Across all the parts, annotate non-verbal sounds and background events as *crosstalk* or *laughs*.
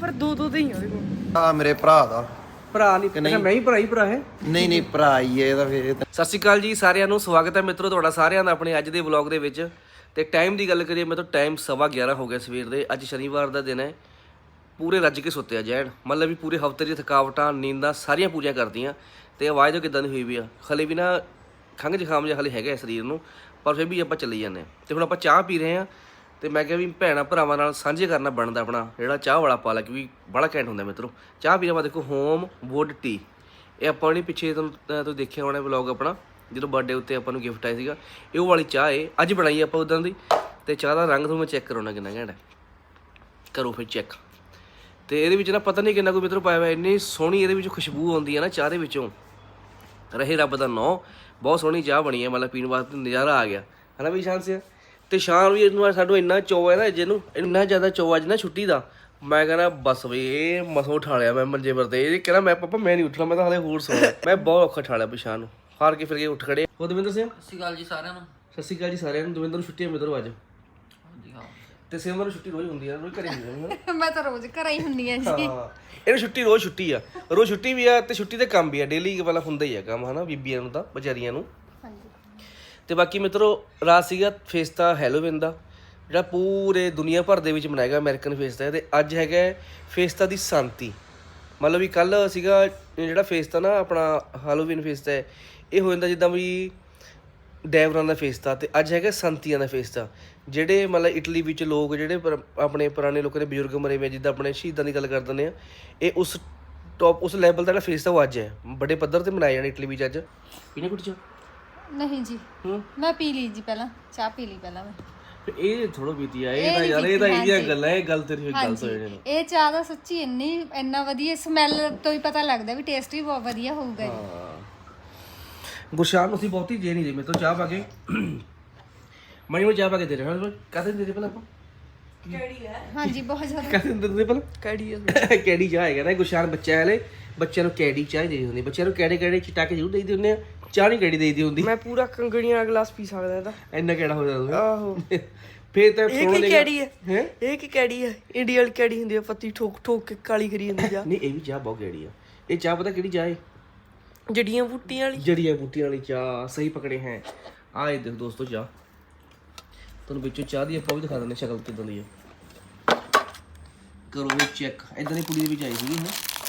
ਫਿਰ ਦੋ ਦੋ ਦੇ ਹੀ ਆ ਉਹਦੇ ਕੋਲ ਆ ਮੇਰੇ ਭਰਾ ਦਾ। ਭਰਾ ਨਹੀਂ ਕਹਿੰਦਾ ਮੈਂ ਹੀ ਭਰਾ ਹੀ ਭਰਾ ਹੈ। ਨਹੀਂ ਨਹੀਂ ਭਰਾ ਹੀ ਹੈ ਇਹਦਾ ਫਿਰ ਸਤਿ ਸ਼੍ਰੀ ਅਕਾਲ ਜੀ ਸਾਰਿਆਂ ਨੂੰ ਸਵਾਗਤ ਹੈ ਮਿੱਤਰੋ ਤੁਹਾਡਾ ਸਾਰਿਆਂ ਦਾ ਆਪਣੇ ਅੱਜ ਦੇ ਵਲੌਗ ਦੇ ਵਿੱਚ। ਤੇ ਟਾਈਮ ਦੀ ਗੱਲ ਕਰੀਏ ਮੈਂ ਤਾਂ ਟਾਈਮ ਸਵਾ 11 ਹੋ ਗਿਆ ਸਵੇਰ ਦੇ ਅੱਜ ਸ਼ਨੀਵਾਰ ਦਾ ਦਿਨ ਹੈ। ਪੂਰੇ ਰੱਜ ਕੇ ਸੁੱਤੇ ਆ ਜੈਨ। ਮਤਲਬ ਵੀ ਪੂਰੇ ਹਫ਼ਤੇ ਦੀ ਥਕਾਵਟਾਂ ਨੀਂਦਾਂ ਸਾਰੀਆਂ ਪੂਰੀਆਂ ਕਰਦੀਆਂ। ਤੇ ਆਵਾਜ਼ ਜੋ ਕਿਦਾਂ ਦੀ ਹੋਈ ਵੀ ਆ? ਹਲੇ ਵੀ ਨਾ ਖੰਘ ਜ਼ੁਕਾਮ ਜਿਹਾ ਹਲੇ ਹੈਗਾ ਹੈ ਸਰੀਰ ਨੂੰ ਪਰ ਫਿਰ ਵੀ ਆਪਾਂ ਚੱਲੀ ਜਾਂਦੇ ਹਾਂ। ਤੇ ਹੁਣ ਆਪਾਂ ਚਾਹ ਪੀ ਰਹੇ ਹਾਂ। ਤੇ ਮੈਂ ਕਿਹਾ ਵੀ ਭੈਣਾ ਭਰਾਵਾਂ ਨਾਲ ਸਾਂਝੇ ਕਰਨਾ ਬਣਦਾ ਆਪਣਾ, ਜਿਹੜਾ ਚਾਹ ਵਾਲਾ ਪਾਲਾ ਕਿਉਂਕਿ ਬੜਾ ਘੈਂਟ ਹੁੰਦਾ ਮਿੱਤਰੋ। ਚਾਹ ਪੀ ਰਹੇ ਦੇਖੋ ਹੋਮ ਵੁੱਡ ਟੀ ਇਹ ਆਪਾਂ ਨੇ ਪਿੱਛੇ ਤੁਹਾਨੂੰ ਤੁਸੀਂ ਦੇਖਿਆ ਹੋਣਾ ਵਲੌਗ ਆਪਣਾ, ਜਦੋਂ ਬਰਥਡੇ ਉੱਤੇ ਆਪਾਂ ਨੂੰ ਗਿਫਟ ਆਇਆ ਸੀਗਾ। ਇਹ ਉਹ ਵਾਲੀ ਚਾਹ ਏ, ਅੱਜ ਬਣਾਈ ਆਪਾਂ ਉਦਾਂ ਦੀ। ਤੇ ਚਾਹ ਦਾ ਰੰਗ ਤੁਹਾਨੂੰ ਮੈਂ ਚੈੱਕ ਕਰਾਉਣਾ ਕਿੰਨਾ ਘੈਂਟ ਹੈ। ਕਰੋ ਫਿਰ ਚੈੱਕ ਤੇ ਇਹਦੇ ਵਿੱਚ ਨਾ ਪਤਾ ਨਹੀਂ ਕਿੰਨਾ ਕੋਈ ਮਿੱਤਰੋ ਪਾਇਆ ਹੋਇਆ, ਇੰਨੀ ਸੋਹਣੀ ਇਹਦੇ ਵਿੱਚ ਖੁਸ਼ਬੂ ਆਉਂਦੀ ਹੈ ਨਾ ਚਾਹ ਦੇ ਵਿੱਚੋਂ। ਰਹੇ ਰੱਬ ਦਾ ਨਾਂ, ਬਹੁਤ ਸੋਹਣੀ ਚਾਹ ਬਣੀ ਹੈ ਮਤਲਬ ਪੀਣ ਵਾਸਤੇ ਨਜ਼ਾਰਾ ਆ ਗਿਆ। ਹਨਾ ਵੀ ਸ਼ਾਨ ਸਿੰਘ ਤੇ ਸ਼ਾਨ ਵੀ ਇਹਨੂੰ ਸਾਨੂੰ ਇੰਨਾ ਚੋ ਹੈ ਨਾ ਜਿਹਨੂੰ ਇੰਨਾ ਜ਼ਿਆਦਾ ਚੋ ਅੱਜ ਨਾ ਛੁੱਟੀ ਦਾ ਮੈਂ ਕਹਿੰਦਾ ਬਸ ਵੀ ਇਹ ਮਸੋ ਉਠਾ ਲਿਆ ਮੈਂ ਮੰਜੇ ਪਰ ਤੇ। ਇਹ ਕਹਿੰਦਾ ਮੈਂ ਪਾਪਾ ਮੈਂ ਨਹੀਂ ਉੱਠਣਾ ਮੈਂ ਤਾਂ ਹਲੇ ਹੋਰ ਸੋਣਾ ਮੈਂ ਬਹੁਤ ਔਖਾ ਉਠਾ ਲਿਆ ਪਿਛਾਂ ਨੂੰ। ਹਾਰ ਕੇ ਫਿਰ ਕੇ ਉੱਠ ਖੜੇ। ਉਹ ਦਵਿੰਦਰ ਸਿੰਘ? ਸਤਿ ਸ਼੍ਰੀ ਅਕਾਲ ਜੀ ਸਾਰਿਆਂ ਨੂੰ। ਸਤਿ ਸ਼੍ਰੀ ਅਕਾਲ ਜੀ ਸਾਰਿਆਂ ਨੂੰ। ਦਵਿੰਦਰ ਨੂੰ ਛੁੱਟੀ ਹੈ ਮਿੱਤਰੋ ਅੱਜ। ਹਾਂਜੀ ਹਾਂ। ਤੇ ਸਿਮਰ ਨੂੰ ਛੁੱਟੀ ਰੋਜ਼ ਹੁੰਦੀ ਹੈ ਰੋਜ਼ ਘਰੇ ਹੁੰਦੀ ਹੈ *laughs* ਮੈਂ ਤਾਂ ਰੋਜ਼ ਘਰ ਹੀ ਹੁੰਨੀ ਆ ਜੀ। ਹਾਂ। ਇਹਨੂੰ ਛੁੱਟੀ ਰੋਜ਼ ਛੁੱਟੀ ਆ। ਰੋਜ਼ ਛੁੱਟੀ ਵੀ ਆ ਤੇ ਛੁੱਟੀ ਤੇ ਕੰਮ ਵੀ ਆ। ਡੇਲੀ ਵਾਲਾ ਹੁੰਦਾ ਹੀ ਆ ਕੰਮ ਹਨਾ ਬੀਬੀਆਂ ਨੂੰ ਤਾਂ ਵਿਚਾਰੀਆਂ ਨੂੰ। ਤੇ ਬਾਕੀ ਮਿੱਤਰੋ, ਰਾਤ ਸੀਗਾ ਫੇਸਤਾ ਹੈਲੋਵਿਨ ਦਾ, ਜਿਹੜਾ ਪੂਰੇ ਦੁਨੀਆ ਭਰ ਦੇ ਵਿੱਚ ਮਨਾਇਆ ਗਿਆ ਅਮਰੀਕਨ ਫੇਸਤਾ ਹੈ ਤੇ ਅੱਜ ਹੈਗਾ ਫੇਸਤਾ ਦੀ ਸ਼ਾਂਤੀ। ਮਤਲਬ ਵੀ ਕੱਲ ਸੀਗਾ, ਜਿਹੜਾ ਫੇਸਤਾ ਨਾ ਆਪਣਾ ਹੈਲੋਵਿਨ ਫੇਸਤਾ ਹੈ, ਇਹ ਹੋ ਜਾਂਦਾ ਜਿੱਦਾਂ ਵੀ ਡੈਵਰਾਂ ਦਾ ਫੇਸਤਾ ਤੇ ਅੱਜ ਹੈਗਾ ਸੰਤੀਆਂ ਦਾ ਫੇਸਤਾ, ਜਿਹੜੇ ਮਤਲਬ ਇਟਲੀ ਵਿੱਚ ਲੋਕ ਜਿਹੜੇ ਆਪਣੇ ਪੁਰਾਣੇ ਲੋਕਾਂ ਦੇ ਬਜ਼ੁਰਗ ਮਰੇ ਹੋਏ ਜਿੱਦਾਂ ਆਪਣੇ ਸ਼ਹੀਦਾਂ ਦੀ ਗੱਲ ਕਰ ਦਿੰਦੇ ਆ ਇਹ ਉਸ ਟੌਪ ਉਸ ਲੈਵਲ ਦਾ ਜਿਹੜਾ ਫੇਸਤਾ ਉਹ ਅੱਜ ਹੈ। ਵੱਡੇ ਪੱਧਰ ਤੇ ਮਨਾਇਆ ਜਾਣਾ ਇਟਲੀ ਵਿੱਚ ਅੱਜ। ਪੀਣੇ ਕੁਝ ਨਹੀਂ ਜੀ। ਹੂੰ? ਮੈਂ ਪੀ ਲਈ ਜੀ ਪਹਿਲਾਂ ਚਾਹ ਪੀ ਲਈ ਪਹਿਲਾਂ ਮੈਂ। ਇਹ ਥੋੜੋ ਬੀਤੀ ਆ ਇਹ ਤਾਂ ਯਾਰ ਇਹ ਤਾਂ ਇਹਦੀਆਂ ਗੱਲਾਂ ਇਹ ਗੱਲ ਤੇਰੀ ਹੋਈ ਗੱਲ ਤੋਂ ਜਿਹੜੇ ਇਹ ਚਾਹ ਦਾ ਸੱਚੀ ਇੰਨੀ ਇੰਨਾ ਵਧੀਆ ਸਮੈਲ ਤੋਂ ਹੀ ਪਤਾ ਲੱਗਦਾ ਵੀ ਟੇਸਟ ਵੀ ਬਹੁਤ ਵਧੀਆ ਹੋਊਗਾ ਜੀ ਗੁਰਸ਼ਾਨ ਨੂੰ ਅਸੀਂ ਬਹੁਤੀ ਜੇ ਨਹੀਂ ਦੇ ਮੇਰੇ ਤੋਂ ਚਾਹ ਪਾ ਕੇ। ਮਣੀ ਨੂੰ ਚਾਹ ਪਾ ਕੇ ਦੇ ਰਹੇ ਹਾਂ ਕਾਹਦੇ ਦੇ ਦੇ ਪਹਿਲਾਂ ਆਪਾਂ। ਹਾਂਜੀ ਬਹੁਤ ਜ਼ਿਆਦਾ। ਕਾਹਦੇ ਦੇ ਦੇ ਪਹਿਲਾਂ। ਕੈੜੀ ਕੈੜੀ ਚਾਹ ਹੈਗਾ ਨਾ ਗੁਰਸ਼ਾਨ ਬੱਚਾ ਬੱਚਿਆਂ ਨੂੰ ਚਾਹ ਹੀ ਹੁੰਦੀ ਬੱਚਿਆਂ ਨੂੰ ਕਿਹੜੇ ਕਿਹੜੇ ਚਟਾ ਕੇ ਜ਼ਰੂਰ ਦੇਈਦੀ ਹੁੰਦੇ ਆ। ਚਾਹ ਨਹੀਂ ਕੈੜੀ ਦੇਈਦੀ ਹੁੰਦੀ? ਮੈਂ ਪੂਰਾ ਕੰਗਣੀਆਂ ਵਾਲਾ ਗਲਾਸ ਪੀ ਸਕਦਾ ਇਹਦਾ। ਇੰਨਾ ਕਿਹੜਾ ਹੋ ਜਾਂਦਾ ਆਹੋ। *laughs* ਫੇਰ ਤਾਂ ਇਹ ਕੀ ਕੈੜੀ ਹੈ? ਹੈ? ਇਹ ਕੀ ਕੈੜੀ ਹੈ? ਇੰਡੀਆ ਵਾਲੀ ਕੈੜੀ ਹੁੰਦੀ ਹੈ ਪੱਤੀ ਠੋਕ ਠੋਕ ਕੇ ਕਾਲੀ ਕਰੀ ਜਾਂਦੀ ਜਾ ਨਹੀਂ ਇਹ ਵੀ ਚਾਹ ਬਹੁਤ ਕੈੜੀ ਆ। ਇਹ ਚਾਹ ਪਤਾ ਕਿਹੜੀ ਚਾਹ ਹੈ ਜੜੀਆਂ ਬੂਟੀਆਂ ਵਾਲੀ। ਜੜੀਆਂ ਬੂਟੀਆਂ ਵਾਲੀ ਚਾਹ ਸਹੀ ਪਕੜੇ ਹੈ। ਆ ਇਹ ਦੇਖ ਦੋਸਤੋ ਚਾਹ। ਤੁਹਾਨੂੰ ਵਿੱਚੋਂ ਚਾਹ ਦੀ ਆਪਾਂ ਵੀ ਦਿਖਾ ਦਿੰਦੇ ਸ਼ਕਲ ਕਿਦਾਂ ਦੀ ਹੈ ਕਰੋ ਵੀ ਚੈੱਕ ਇਦਾਂ ਦੀ ਕੁੜੀ ਦੇ ਵਿੱਚ ਆਈ ਸੀਗੀ ਹੈ?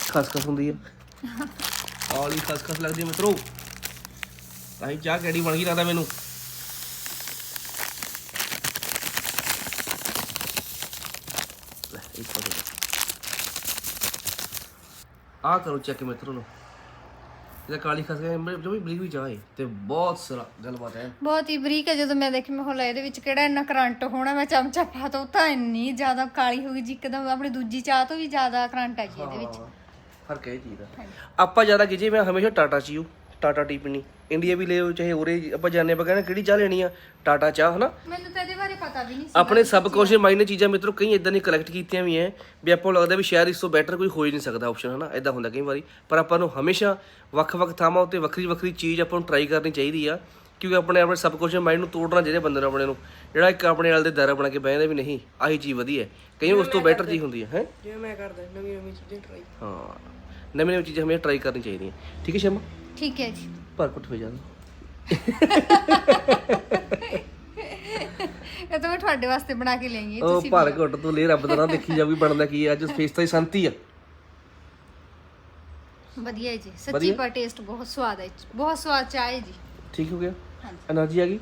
ਖਸਖਸ ਹੁੰਦੀ ਹੈ *laughs* ਆਲੀ ਖਸਖਸ ਲੱਗਦੀ ਹੈ ਮਿੱਤਰੋ। ਤਾਂ ਹੀ ਚਾਹ ਕਿਹੜੀ ਬਣ ਗਈ ਲੱਗਦਾ ਮੈਨੂੰ। ਲੈ, ਇੱਕ ਪਾਸੇ ਆ ਕਰੋ ਚੈੱਕ ਮਿੱਤਰੋ ਨੂੰ ਇਹਦਾ ਕਾਲੀ ਖਸ ਗਿਆ ਜੋ ਵੀ ਬਰੀਕ ਵੀ ਚਾਹ ਹੈ ਤੇ ਬਹੁਤ ਸਾਰਾ ਗੱਲਬਾਤ ਹੈ। ਬਹੁਤ ਹੀ ਬਰੀਕ ਹੈ ਜਦੋਂ ਮੈਂ ਦੇਖੀ ਮੈਂ ਹੋਲਾ ਇਹਦੇ ਵਿੱਚ ਕਿਹੜਾ ਇੰਨਾ ਕਰੰਟ ਹੋਣਾ ਮੈਂ ਚਮਚਾ ਉਹ ਤਾਂ ਇੰਨੀ ਜ਼ਿਆਦਾ ਕਾਲੀ ਹੋ ਗਈ ਜੀ ਇੱਕਦਮ ਆਪਣੀ ਦੂਜੀ ਚਾਹ ਤੋਂ ਵੀ ਜ਼ਿਆਦਾ ਕਰੰਟ ਹੈ ਜੀ ਇਹਦੇ ਵਿੱਚ। ਫ਼ਰਕ ਹੈ ਇਹ ਚੀਜ਼ ਦਾ। ਆਪਾਂ ਜ਼ਿਆਦਾ ਕੀ ਜੀ ਮੈਂ ਹਮੇਸ਼ਾ ਟਾਟਾ ਚੀਓ ਟਾਟਾ ਟੀ ਪੀਣੀ ਇੰਡੀਆ ਵੀ ਲੈ ਚਾਹੇ ਉਰੇ ਆਪਾਂ ਜਾਣੇ ਆਪਾਂ ਕਹਿੰਦੇ ਕਿਹੜੀ ਚਾਹ ਲੈਣੀ ਆ? ਟਾਟਾ ਚਾਹ ਹਨਾ? ਮੈਨੂੰ ਤਾਂ ਇਹਦੇ ਬਾਰੇ ਪਤਾ ਵੀ ਨਹੀਂ ਸੀ ਆਪਣੇ ਸਬ ਕੌਸ਼ੀਅਸ ਮਾਈਂਡ ਨੇ ਚੀਜ਼ਾਂ ਮਿੱਤਰੋ ਕਈ ਇਦਾਂ ਦੀ ਕਲੈਕਟ ਕੀਤੀਆਂ ਵੀ ਐ ਵੀ ਆਪਾਂ ਨੂੰ ਲੱਗਦਾ ਵੀ ਸ਼ਾਇਦ ਇਸ ਤੋਂ ਬੈਟਰ ਕੋਈ ਹੋ ਹੀ ਨਹੀਂ ਸਕਦਾ ਆਪਸ਼ਨ ਹਨਾ? ਇਦਾਂ ਹੁੰਦਾ ਕਈ ਵਾਰੀ। ਪਰ ਆਪਾਂ ਨੂੰ ਹਮੇਸ਼ਾ ਵੱਖ-ਵੱਖ ਥਾਵਾਂ ਉੱਤੇ ਵੱਖਰੀ-ਵੱਖਰੀ ਚੀਜ਼ ਆਪਾਂ ਨੂੰ ਟਰਾਈ ਕਰਨੀ ਚਾਹੀਦੀ ਆ ਕਿਉਂਕਿ ਆਪਣੇ ਆਪਣੇ ਸਬ ਕੌਸ਼ੀਅਸ ਮਾਈਂਡ ਨੂੰ ਤੋੜਨਾ ਚਾਹੀਦਾ ਬੰਦੇ ਨੂੰ ਆਪਣੇ ਨੂੰ। ਜਿਹੜਾ ਇੱਕ ਆਪਣੇ ਨਾਲ ਦੇ ਦਾਇਰਾ ਬਣਾ ਕੇ ਬਹਿ ਜਾਂਦਾ ਵੀ ਨਹੀਂ ਆਹੀ ਚੀਜ਼ ਵਧੀਆ ਹੈ। ਕਈ ਵਾਰ ਉਸ ਤੋਂ ਬੈਟਰ ਚੀਜ਼ ਹੁੰਦੀ ਹੈ ਹੈ? ਜਿਵੇਂ ਮੈਂ ਕਰਦਾ ਨਵੀਂ ਨਵੀਂ ਚੀਜ਼ਾਂ ਟਰਾਈ ਹਾਂ। ਨਵੀਂ ਨਵੀਂ ਚੀਜ਼ਾਂ ਹਮੇਸ਼ਾ ਟਰਾਈ ਕਰਨੀ ਚਾਹੀਦੀਆਂ। ਠੀਕ ਹੈ ਸ਼ਮਾ ਠੀਕ ਹੈ ਜੀ। ਭਰਕਟ ਹੋ ਜਾਂਦਾ ਇਹ ਤਾਂ ਮੈਂ ਤੁਹਾਡੇ ਵਾਸਤੇ ਬਣਾ ਕੇ ਲਿਆਈ ਹਾਂ ਉਹ ਤੁਸੀਂ ਭਰਕਟ ਤੋਂ ਲੈ ਰੱਬ ਦਾ ਨਾ ਦੇਖੀ ਜਾ ਵੀ ਬਣਦਾ ਕੀ ਹੈ ਅੱਜ ਫੇਸ ਤਾਂ ਹੀ ਸੰਤੀ ਆ। ਵਧੀਆ ਜੀ ਸੱਚੀ ਪਰ ਟੇਸਟ ਬਹੁਤ ਸਵਾਦ ਹੈ ਬਹੁਤ ਸਵਾਦ ਚਾਹ ਜੀ। ਠੀਕ ਹੋ ਗਿਆ? ਹਾਂਜੀ। એનર્ਜੀ ਆ ਗਈ?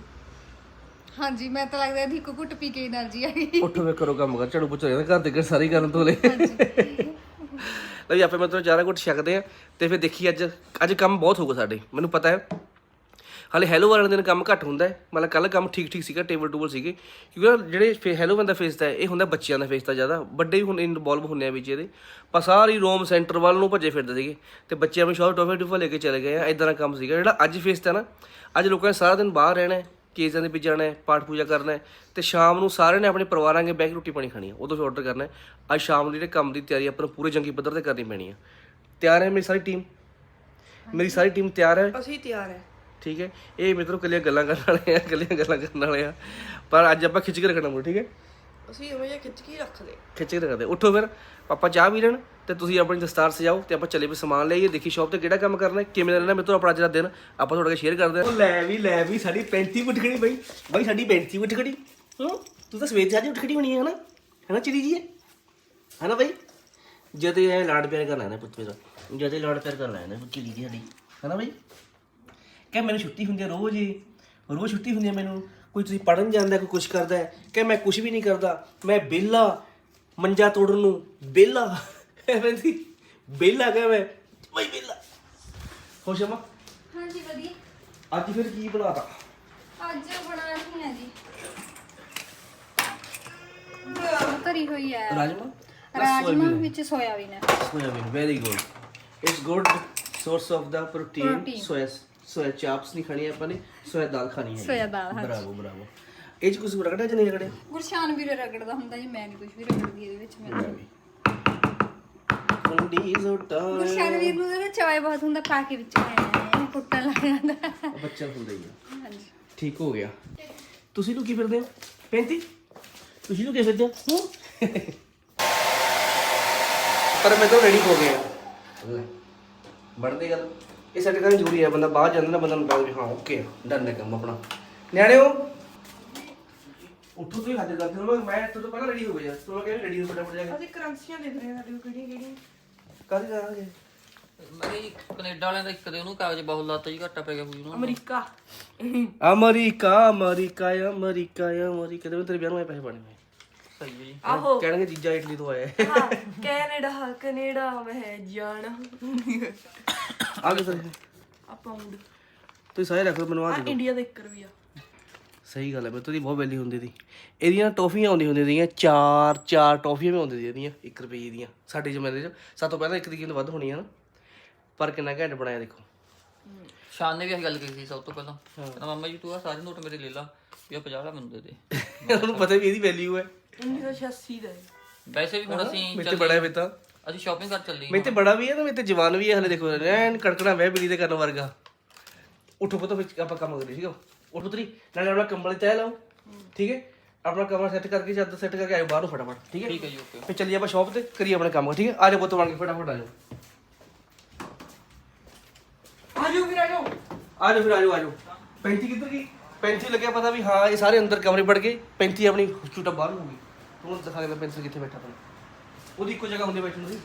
ਹਾਂਜੀ ਮੈਂ ਤਾਂ ਲੱਗਦਾ ਇਹਦੀ ਕੁੱਟ ਪੀ ਕੇ એનર્ਜੀ ਆ ਗਈ। ਉੱਠੋ ਵੇ ਕਰੋ ਕੰਮ ਕਰ ਝਾੜੂ ਪੋਚਾ ਇਹਨਾਂ ਘਰ ਦੇ ਘਰ ਸਾਰੀ ਕਰਨ ਤੋਂ ਲੈ ਲੈ ਵੀ ਆਪੇ ਮਤਲਬ ਜ਼ਿਆਦਾ ਕੁੱਟ ਛਕਦੇ ਆ, ਤੇ ਫਿਰ ਦੇਖੀ ਅੱਜ ਅੱਜ ਕੰਮ ਬਹੁਤ ਹੋਊਗਾ ਸਾਡੇ, ਮੈਨੂੰ ਪਤਾ ਹੈ। ਹਾਲੇ ਹੈਲੋ ਵਾਲੇ ਦਿਨ ਕੰਮ ਘੱਟ ਹੁੰਦਾ ਹੈ, ਮਤਲਬ ਕੱਲ ਕੰਮ ਠੀਕ ਠੀਕ ਸੀਗਾ ਟੇਬਲ ਟੂਬਲ ਸੀਗੇ, ਕਿਉਂਕਿ ਨਾ ਜਿਹੜੇ ਹੈਲੋ ਬੰਦਾ ਫੇਸ ਦਾ ਇਹ ਹੁੰਦਾ ਬੱਚਿਆਂ ਦਾ ਫੇਸ ਦਾ ਜ਼ਿਆਦਾ, ਵੱਡੇ ਵੀ ਹੁਣ ਇਨਵੋਲਵ ਹੁੰਦੇ ਆ ਵਿੱਚ ਇਹਦੇ, ਪਰ ਸਾਰੀ ਰੋਮ ਸੈਂਟਰ ਵੱਲ ਨੂੰ ਭੱਜੇ ਫਿਰਦੇ ਸੀਗੇ, ਤੇ ਬੱਚਿਆਂ ਨੂੰ ਸ਼ਾਰਟ ਟੋਫੇ ਟੂਫਾ ਲੈ ਕੇ ਚਲੇ ਗਏ ਆ ਇਦਾਂ ਦਾ ਕੰਮ ਸੀਗਾ, ਜਿਹੜਾ ਅੱਜ ਫੇਸ ਦਾ ਨਾ, ਅੱਜ ਲੋਕਾਂ ਨੇ ਸਾਰਾ ਦਿਨ ਬਾਹਰ ਰਹਿਣਾ ਹੈ ਕੇਸਾਂ ਦੇ ਵਿੱਚ ਜਾਣਾ ਹੈ ਪਾਠ ਪੂਜਾ ਕਰਨਾ ਹੈ ਤੇ ਸ਼ਾਮ ਨੂੰ ਸਾਰਿਆਂ ਨੇ ਆਪਣੇ ਪਰਿਵਾਰਾਂ ਕੇ ਬੈਠ ਕੇ ਰੋਟੀ ਪਾਣੀ ਖਾਣੀ ਹੈ ਉਦੋਂ ਫਿਰ ਆਰਡਰ ਕਰਨਾ ਹੈ। ਅੱਜ ਸ਼ਾਮ ਨੂੰ ਜਿਹੜੇ ਕੰਮ ਦੀ ਤਿਆਰੀ ਆਪਾਂ ਨੂੰ ਪੂਰੇ ਜੰਗੀ ਪੱਧਰ ਤੇ ਕਰਨੀ ਪੈਣੀ ਹੈ। ਤਿਆਰ ਹੈ ਮੇਰੀ ਸਾਰੀ ਟੀਮ ਮੇਰੀ ਸਾਰੀ ਟੀਮ ਤਿਆਰ ਹੈ? ਅਸੀਂ ਤਿਆਰ ਹੈ। ਠੀਕ ਹੈ। ਇਹ ਮਿੱਤਰੋ ਕੱਲੀਆਂ ਗੱਲਾਂ ਕਰਨ ਵਾਲੇ ਆ ਕੱਲੀਆਂ ਗੱਲਾਂ ਕਰਨ ਵਾਲੇ ਆ। ਪਰ ਅੱਜ ਆਪਾਂ ਖਿੱਚ ਕੇ ਰੱਖਣਾ ਮੂਡ ਠੀਕ ਹੈ? ਅਸੀਂ ਐਵੇਂ ਜਿਹਾ ਖਿੱਚ ਕੇ ਹੀ ਰੱਖਦੇ। ਖਿੱਚ ਕੇ ਰੱਖਦੇ। ਉੱਠੋ ਫਿਰ ਪਾਪਾ ਚਾਹ ਪੀ ਲੈਣ ਤੇ ਤੁਸੀਂ ਆਪਣੀ ਦਸਤਾਰ ਸਜਾਓ ਤੇ ਆਪਾਂ ਚੱਲੇ ਵੀ ਸਮਾਨ ਲਈਏ ਦੇਖੀ ਸ਼ਾਪ ਤੇ ਕਿਹੜਾ ਕੰਮ ਕਰਨਾ ਹੈ, ਕਿਵੇਂ ਦਾ ਰਹਿਣਾ ਮੇਰੇ ਤੋਂ ਆਪਣਾ ਅੱਜ ਦਾ ਦਿਨ ਆਪਾਂ ਤੁਹਾਡੇ ਨਾਲ ਸ਼ੇਅਰ ਕਰਦੇ ਹਾਂ। ਲੈ ਵੀ ਲੈ ਵੀ ਸਾਡੀ 35 ਉੱਠ ਖੜੀ ਬਈ। ਬਈ ਸਾਡੀ 35 ਉੱਠ ਖੜੀ। ਹੂੰ ਤੂੰ ਤਾਂ ਸਵੇਰ ਜਾਜੀ ਉੱਠ ਖੜੀ ਹੋਣੀ ਹੈ ਹਨਾ? ਹਨਾ ਚਲੀ ਜੀ? ਹਨਾ ਬਈ? ਜਦ ਇਹ ਲਾਡ ਪਿਆਰ ਕਰਨਾ ਹੈ ਪੁੱਤ ਮੇਰਾ। ਜਦ ਇਹ ਲਾਡ ਪਿਆਰ ਕਰਨਾ ਹੈ ਪੁੱਤ ਚਲੀ ਜੀ ਸਾਡੀ। ਹਨਾ ਬਈ? ਕਿ ਮੈਨੂੰ ਛੁੱਟੀ ਹੁੰਦੀ ਹੈ ਰੋਜ਼ ਹੀ। ਰੋਜ਼ ਛੁੱਟੀ ਹੁੰਦੀ ਹੈ ਮੈਨੂੰ। ਕੋਈ ਤੁਸੀਂ ਪੜਨ ਜਾਂਦਾ ਕੋਈ ਕੁਝ ਕਰਦਾ ਹੈ ਕਿ ਮੈਂ ਕੁਝ ਵੀ ਨਹੀਂ ਕਰਦਾ ਮੈਂ ਬੇਲਾ ਮੰਜਾ ਤੋੜਨ ਨੂੰ ਬੇਲਾ ਐਵੇਂ ਦੀ ਬੇਲਾ ਕਹ ਮੈਂ ਬਈ ਬੇਲਾ ਖੁਸ਼ ਅਮਾ ਹਾਂਜੀ ਵਧੀਆ। ਅੱਜ ਫਿਰ ਕੀ ਬਣਾਤਾ? ਅੱਜ ਬਣਾਣੀ ਹੈ ਜੀ। ਤਰੀ ਹੋਈ ਹੈ। ਰਾਜਮਾ ਰਾਜਮਾ ਵਿੱਚ ਸੋਇਆਬੀਨ ਹੈ। Soybean very good it's good source of the protein Protein. Soya soya chaaps ਨਹੀਂ ਖਾਣੀ ਆਪਾਂ ਨੇ ਸੋਇਆ ਦਾਲ ਖਾਣੀ ਹੈ ਸੋਇਆ ਦਾਲ, ਹਾਂਜੀ। ਬਰਾਵੋ ਬਰਾਵੋ ਇਹ ਚ ਕੁਝ ਰਗੜਾ ਜਾਂ ਨਹੀਂ ਰਗੜੇ ਗੁਰਸ਼ਾਨ ਵੀਰੇ ਰਗੜਦਾ ਹੁੰਦਾ ਜੀ ਮੈਂ ਨਹੀਂ ਕੁਝ ਵੀ ਰਗੜਦੀ ਇਹਦੇ ਵਿੱਚ ਮੈਂ। ਕੁੰਡੀ ਜ਼ੋਟਾ ਗੁਰਸ਼ਾਨ ਵੀਰ ਨੂੰ ਨਾ ਚਾਏ ਬਹੁਤ ਹੁੰਦਾ ਪਾ ਕੇ ਵਿੱਚ ਐਂ ਕੁੱਟਣ ਲੱਗ ਜਾਂਦਾ। ਬੱਚਾ ਹੁੰਦਾ ਹੀ ਆ। ਹਾਂਜੀ। ਠੀਕ ਹੋ ਗਿਆ। ਤੁਸੀਂ ਨੂੰ ਕੀ ਫਿਰਦੇ ਹੋ? 35 ਤੁਸੀਂ ਨੂੰ ਕੀ ਫਿਰਦੇ ਹੋ? ਹੂੰ? ਪਰ ਮੈਂ ਤਾਂ ਰੈਡੀ ਹੋ ਗਿਆ। ਬੜਦੀ ਗੱਲ। ਇਹ ਸਾਡੇ ਕਰਨ ਜ਼ਰੂਰੀ ਹੈ ਬੰਦਾ ਬਾਹਰ ਜਾਂਦਾ ਨਾ ਬੰਦਾ ਨੂੰ ਲੱਗਦਾ ਵੀ ਹਾਂ ਓਕੇ ਡਨ ਹੈ ਕੰਮ ਆਪਣਾ। ਨਿਆਣਿਓ ਉੱਠੋ ਤੁਸੀਂ ਹੱਦ ਕਰਦੇ ਹੋ ਮੈਂ ਤੋਂ ਪਹਿਲਾਂ ਰੈਡੀ ਹੋ ਗਿਆ। ਤੂੰ ਕਹਿੰਦੇ ਰੈਡੀ ਹੋ ਫਟਾਫਟ ਜਾ ਕੇ। ਅਸੀਂ ਕਰੰਸੀਆਂ ਦੇਖ ਰਹੇ ਹਾਂ ਸਾਡੇ ਕੋਲ ਕਿਹੜੀਆਂ ਕਿਹੜੀਆਂ। ਕਾਹਦੀ ਜਾਣਗੇ ਮੈਂ ਕੈਨੇਡਾ ਵਾਲਿਆਂ ਦਾ ਇੱਕ ਦੇ ਉਹਨੂੰ ਕਾਗਜ਼ ਬਹੁਤ ਲਾਤਾ ਜੀ ਘਾਟਾ ਪੈ ਗਿਆ ਕੋਈ ਉਹਨੂੰ America. America America America America. ਤੇ ਤੇਰੇ ਵਿਆਹ ਨੂੰ ਆਏ ਪੈਸੇ ਪਾਣੇ ਮੈਂ। ਸਹੀ ਹੈ ਜੀ। ਆਹੋ। ਕਹਿਣਗੇ ਜੀਜਾ ਇਟਲੀ ਤੋਂ ਆਇਆ। ਹੈ ਹਾਂ ਕੈਨੇਡਾ ਕੈਨੇਡਾ ਮੈਂ ਜਾਣਾ। ਆ ਗਏ ਸਰ। ਆ ਪਾਉਂਡ ਤੁਸੀਂ ਸਾਰੇ ਰੱਖ ਲਓ ਮੈਨੂੰ ਆ ਆ ਇੰਡੀਆ ਦਾ 1 ਰੁਪਿਆ ਸਹੀ ਗੱਲ ਹੈ ਮੇਰੇ ਤੋਂ ਦੀ ਬਹੁਤ ਵੈਲੀ ਹੁੰਦੀ ਸੀ ਇਹਦੀਆਂ ਟੌਫੀਆਂ ਆਉਂਦੀਆਂ ਹੁੰਦੀਆਂ ਸੀਗੀਆਂ ਚਾਰ ਚਾਰ ਟੌਫੀਆਂ ਵੀ ਆਉਂਦੀਆਂ ਸੀ ਇਹਦੀਆਂ 1 ਰੁਪਏ ਦੀਆਂ ਸਾਡੇ ਜ਼ਮਾਨੇ 'ਚ। ਸਭ ਤੋਂ ਪਹਿਲਾਂ ਇੱਕ ਦੀ ਕੀਮਤ ਵੱਧ ਹੋਣੀ ਹੈ ਨਾ। ਪਰ ਕਿੰਨਾ ਘੈਂਟ ਬਣਾਇਆ ਦੇਖੋ। ਸ਼ਾਨ ਨੇ ਵੀ ਇਹ ਗੱਲ ਕੀਤੀ ਸੀ ਸਭ ਤੋਂ ਪਹਿਲਾਂ। ਕਹਿੰਦਾ ਮਾਮਾ ਜੀ ਤੂੰ ਆ ਸਾਰੇ ਨੋਟ ਮੇਰੇ ਲੈ ਲਾ ਵੀ ਆ 50 ਵਾਲਾ ਮੈਨੂੰ ਦੇ ਦੇ। *laughs* ਉਹਨੂੰ ਪਤਾ ਵੀ ਇਹਦੀ ਵੈਲਿਊ ਹੈ। 1986 ਦਾ ਹੈ। ਵੈਸੇ ਵੀ ਹੁਣ ਅਸੀਂ ਮੇਰੇ ਤੇ ਬੜਾ ਹੈ ਬੇਟਾ ਅਸੀਂ ਸ਼ਾਪਿੰਗ ਕਰ ਚੱਲੀ ਮੇਰੇ ਤੇ ਬੜਾ ਵੀ ਹੈ ਤੇ ਮੇਰੇ ਤੇ ਜਵਾਨ ਵੀ ਹੈ ਹਲੇ ਦੇਖੋ ਐਨ ਕੜਕਣਾ ਵਹਿ ਬਿਲੀ ਦੇ ਕਰਨ ਵਰਗਾ। ਉੱਠੋ ਪੁੱਤ ਫਿਰ ਆਪਾਂ ਕੰਮ ਕਰੀਏ ਠੀਕ ਹੈ ਉੱਠ ਪੁੱਤਰੀ ਨਾਲੇ ਆਪਣਾ ਕੰਬਲ ਤੈ ਲਾਓ ਠੀਕ ਹੈ? ਆਪਣਾ ਕਮਰਾ ਸੈੱਟ ਕਰਕੇ ਜਦ ਸੈੱਟ ਕਰਕੇ ਆਇਓ ਬਾਹਰੋਂ ਫਟਾਫਟ ਠੀਕ ਹੈ? ਠੀਕ ਹੈ ਜੀ ਓਕੇ ਫਿਰ ਚੱਲੀਏ ਆਪਾਂ ਸ਼ਾਪ ਤੇ ਕਰੀਏ ਆਪਣੇ ਕੰਮ ਠੀਕ ਹੈ? ਆ ਜਾਓ ਪੁੱਤ ਬਣ ਕੇ ਫਟਾਫਟ ਆ ਜਾਓ। ਆ ਜਾਓ ਫਿਰ ਆ ਜਾਓ। ਆ ਜਾਓ ਫਿਰ ਆ ਜਾਓ ਆ ਜਾਓ। 35 ਕਿੱਧਰ ਗਈ? 35 ਲੱਗਿਆ ਪਤਾ ਵੀ ਹਾਂ ਇਹ ਸਾਰੇ ਅੰਦਰ ਕਮਰੇ ਵੜ ਗਏ। 35 ਆਪਣੀ ਛੁੱਟਾ ਬਾਹਰ ਹੋ ਗਈ। ਤੁਹਾਨੂੰ ਦਿਖਾ ਕੇ ਪੈਂਸਲ ਕਿੱਥੇ ਬੈਠਾ ਆਪਣਾ ਉਹਦੀ ਇੱਕੋ ਜਗ੍ਹਾ ਹੁੰਦੀ ਬੈਠਣ ਦੀ।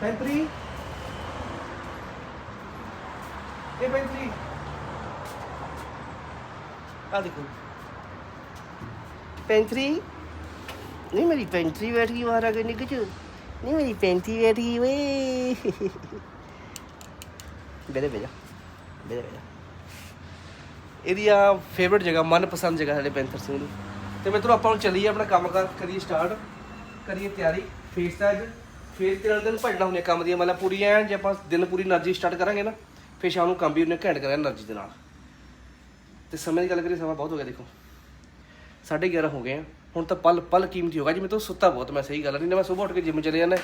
ਪੈਂਤਰੀ। ਇਹ ਪੈਂਤਰੀ। ਆ ਦੇਖੋ। ਪੈਂਤਰੀ। ਨਹੀਂ, ਮੇਰੀ ਪੈਂਤਰੀ ਬੈਠ ਗਈ ਬਾਹਰ ਆ ਕੇ ਨਹੀਂ, ਮੇਰੀ ਪੈਂਤਰੀ ਬੈਠ ਗਈ ਵੇ ਬੇਰੇ ਬੇਜਾ ਬੇਰੇ ਬੇਜਾ ਇਹਦੀ ਆ ਫੇਵਰਿਟ ਜਗ੍ਹਾ, ਮਨਪਸੰਦ ਜਗ੍ਹਾ ਸਾਡੇ ਪੈਂਥਰ ਸਿੰਘ ਦੀ। ਤੇ ਮਿੱਤਰੋ, ਆਪਾਂ ਹੁਣ ਚੱਲੀਏ ਆਪਣਾ ਕੰਮ ਕਰ, ਕਰੀਏ ਸਟਾਰਟ ਕਰੀਏ ਤਿਆਰੀ ਫੇਸ ਤਾਂ ਅੱਜ, ਫੇਰ ਤੇਰਾ ਦਿਨ ਭੱਜਣਾ ਹੁਣੇ ਕੰਮ ਦੀ ਮਤਲਬ ਪੂਰੀ ਐਂ ਜੇ ਆਪਾਂ ਦਿਨ ਪੂਰੀ એનર્ਜੀ ਸਟਾਰਟ ਕਰਾਂਗੇ ਨਾ, ਫੇਰ ਸ਼ਾਮ ਨੂੰ ਕੰਮ ਵੀ ਉਹਨੇ ਘੈਂਟ ਕਰਿਆ એનર્ਜੀ ਦੇ ਨਾਲ। ਤੇ ਸਮੇਂ ਦੀ ਗੱਲ ਕਰੀਏ, ਸਮਾਂ ਬਹੁਤ ਹੋ ਗਿਆ ਦੇਖੋ। 11:30 ਹੋ ਗਏ ਆ ਹੁਣ ਤਾਂ ਪਲ ਪਲ ਕੀਮਤੀ ਹੋਗਾ ਜੀ ਮੈਂ ਤਾਂ ਸੁੱਤਾ ਬਹੁਤ, ਮੈਂ ਸਹੀ ਗੱਲ ਨਹੀਂ ਨਾ ਮੈਂ ਸਵੇਰ ਉੱਠ ਕੇ ਜਿੰਮ ਚਲੇ ਜਾਂਦਾ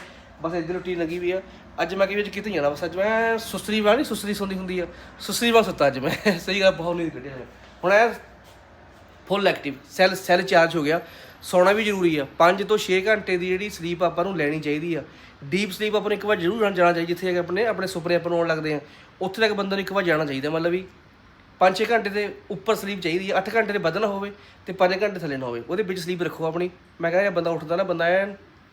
ਬਸ ਇੱਧਰ ਰੋਟੀ ਲੱਗੀ ਵੀ ਆ। ਅੱਜ ਮੈਂ ਕਿਵੇਂ ਅੱਜ ਕਿਤੇ ਜਾਣਾ, ਬਸ ਅੱਜ ਮੈਂ ਸੁਸਰੀ ਵਾਂ ਨਹੀਂ, ਸੁਸਰੀ ਸੌਂਦੀ ਹੁੰਦੀ ਆ। ਸੁਸਰੀ ਵਾਂ ਸੁੱਤਾ ਅੱਜ ਮੈਂ। ਸਹੀ ਗੱਲ ਬਹੁਤ ਨਹੀਂ ਕੱਢਿਆ ਹੁਣ ਐ full active cell cell charge ਹੋ ਗਿਆ। ਸੌਣਾ ਵੀ ਜ਼ਰੂਰੀ ਆ। 5 ਤੋਂ 6 ਘੰਟੇ ਦੀ ਜਿਹੜੀ ਸਲੀਪ ਆਪਾਂ ਨੂੰ ਲੈਣੀ ਚਾਹੀਦੀ ਆ। ਡੀਪ ਸਲੀਪ ਆਪਾਂ ਨੂੰ ਇੱਕ ਵਾਰ ਜ਼ਰੂਰ ਜਾਣਾ ਚਾਹੀਦਾ, ਜਿੱਥੇ ਆਪਣੇ ਆਪਣੇ ਸੁਪਨੇ ਆਪਾਂ ਨੂੰ ਆਉਣ ਲੱਗਦੇ ਆ। ਉੱਥੇ ਤੱਕ ਬੰਦੇ ਨੂੰ ਇੱਕ ਵਾਰ ਜਾਣਾ ਚਾਹੀਦਾ, ਮਤਲਬ ਵੀ 5-6 ਘੰਟੇ ਦੇ ਉੱਪਰ ਸਲੀਪ ਚਾਹੀਦੀ ਆ। 8 ਘੰਟੇ ਦੇ ਵੱਧ ਹੋਵੇ ਤੇ 5 ਘੰਟੇ ਥੱਲੇ ਨਾ ਹੋਵੇ। ਉਹਦੇ ਵਿੱਚ ਸਲੀਪ ਰੱਖੋ ਆਪਣੀ। ਮੈਂ ਕਹਿੰਦਾ ਬੰਦਾ ਉੱਠਦਾ ਨਾ, ਬੰਦਾ ਐ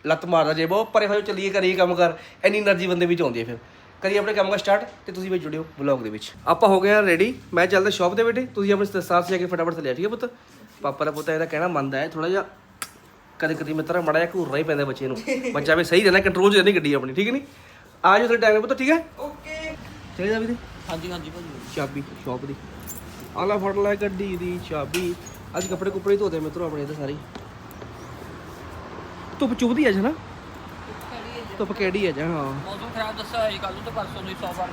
ਲੱਤ ਮਾਰਦਾ ਜੇ ਬਹੁਤ, ਪਰੇ ਹੋਏ ਚੱਲੀਏ ਕਰੀਏ ਕੰਮ ਕਰ, ਐਨੀ એનર્ਜੀ ਬੰਦੇ ਵਿੱਚ ਆਉਂਦੀ ਹੈ ਫਿਰ। ਕਰੀਏ ਆਪਣੇ ਕੰਮ ਦਾ ਸਟਾਰਟ ਤੇ ਤੁਸੀਂ ਵੀ ਜੁੜਿਓ ਵਲੌਗ ਦੇ ਵਿੱਚ। ਆਪਾਂ ਹੋ ਗਏ ਆ ਰੈਡੀ ਮੈਂ ਚੱਲਦਾ ਸ਼ਾਪ ਦੇ ਬੇਟੇ, ਤੁਸੀਂ ਆਪਣੇ ਦਸਤਾਰ ਸੇ ਜਾ ਕੇ ਫਟਾਫਟ ਥੱਲੇ ਠੀਕ ਹੈ ਪੁੱਤ? ਪਾਪਾ ਦਾ ਪੁੱਤ ਇਹਦਾ ਕਹਿਣਾ ਮੰਨਦਾ ਹੈ ਥੋੜਾ ਜਿਹਾ ਕਦੇ ਕਦੇ ਮਿੱਤਰਾ ਮੜਾ ਜਿਹਾ ਘੂਰਨਾ ਹੀ ਪੈਂਦਾ ਬੱਚੇ ਨੂੰ। *laughs* ਬੱਚਾ ਵੀ ਸਹੀ ਰਹਿਣਾ ਕੰਟਰੋਲ 'ਚ ਰਹਿੰਦੀ ਗੱਡੀ ਆਪਣੀ ਠੀਕ ਨਹੀਂ ਆ ਜਾਓ ਤੁਹਾਡੇ ਟਾਈਮ ਪੁੱਤ ਠੀਕ ਹੈ? ਓਕੇ ਚਲੇ ਜਾ ਵੀਰੇ ਹਾਂਜੀ ਹਾਂਜੀ ਭਾਜੀ। ਚਾਬੀ ਸ਼ਾਪ ਦੀ। ਆਲਾ ਫੜ ਲੈ ਗੱਡੀ ਦੀ ਚਾਬੀ। ਅੱਜ ਕੱਪੜੇ ਕੁਪੜੇ ਧੋਦੇ ਮਿੱਤਰੋ ਆਪਣੇ ਤੇ ਸਾਰੇ। ਧੁੱਪ ਚੁਭਦੀ ਅੱਜ ਨਾ ਧੁੱਪ ਕਿਹੜੀ ਹੈ ਜਾਂ ਹਾਂ ਮੌਸਮ ਖਰਾਬ ਦੱਸਿਆ ਹੈ ਕੱਲ ਨੂੰ ਤੇ ਪਰਸੋਂ ਨੂੰ 100 ਵਾਰ।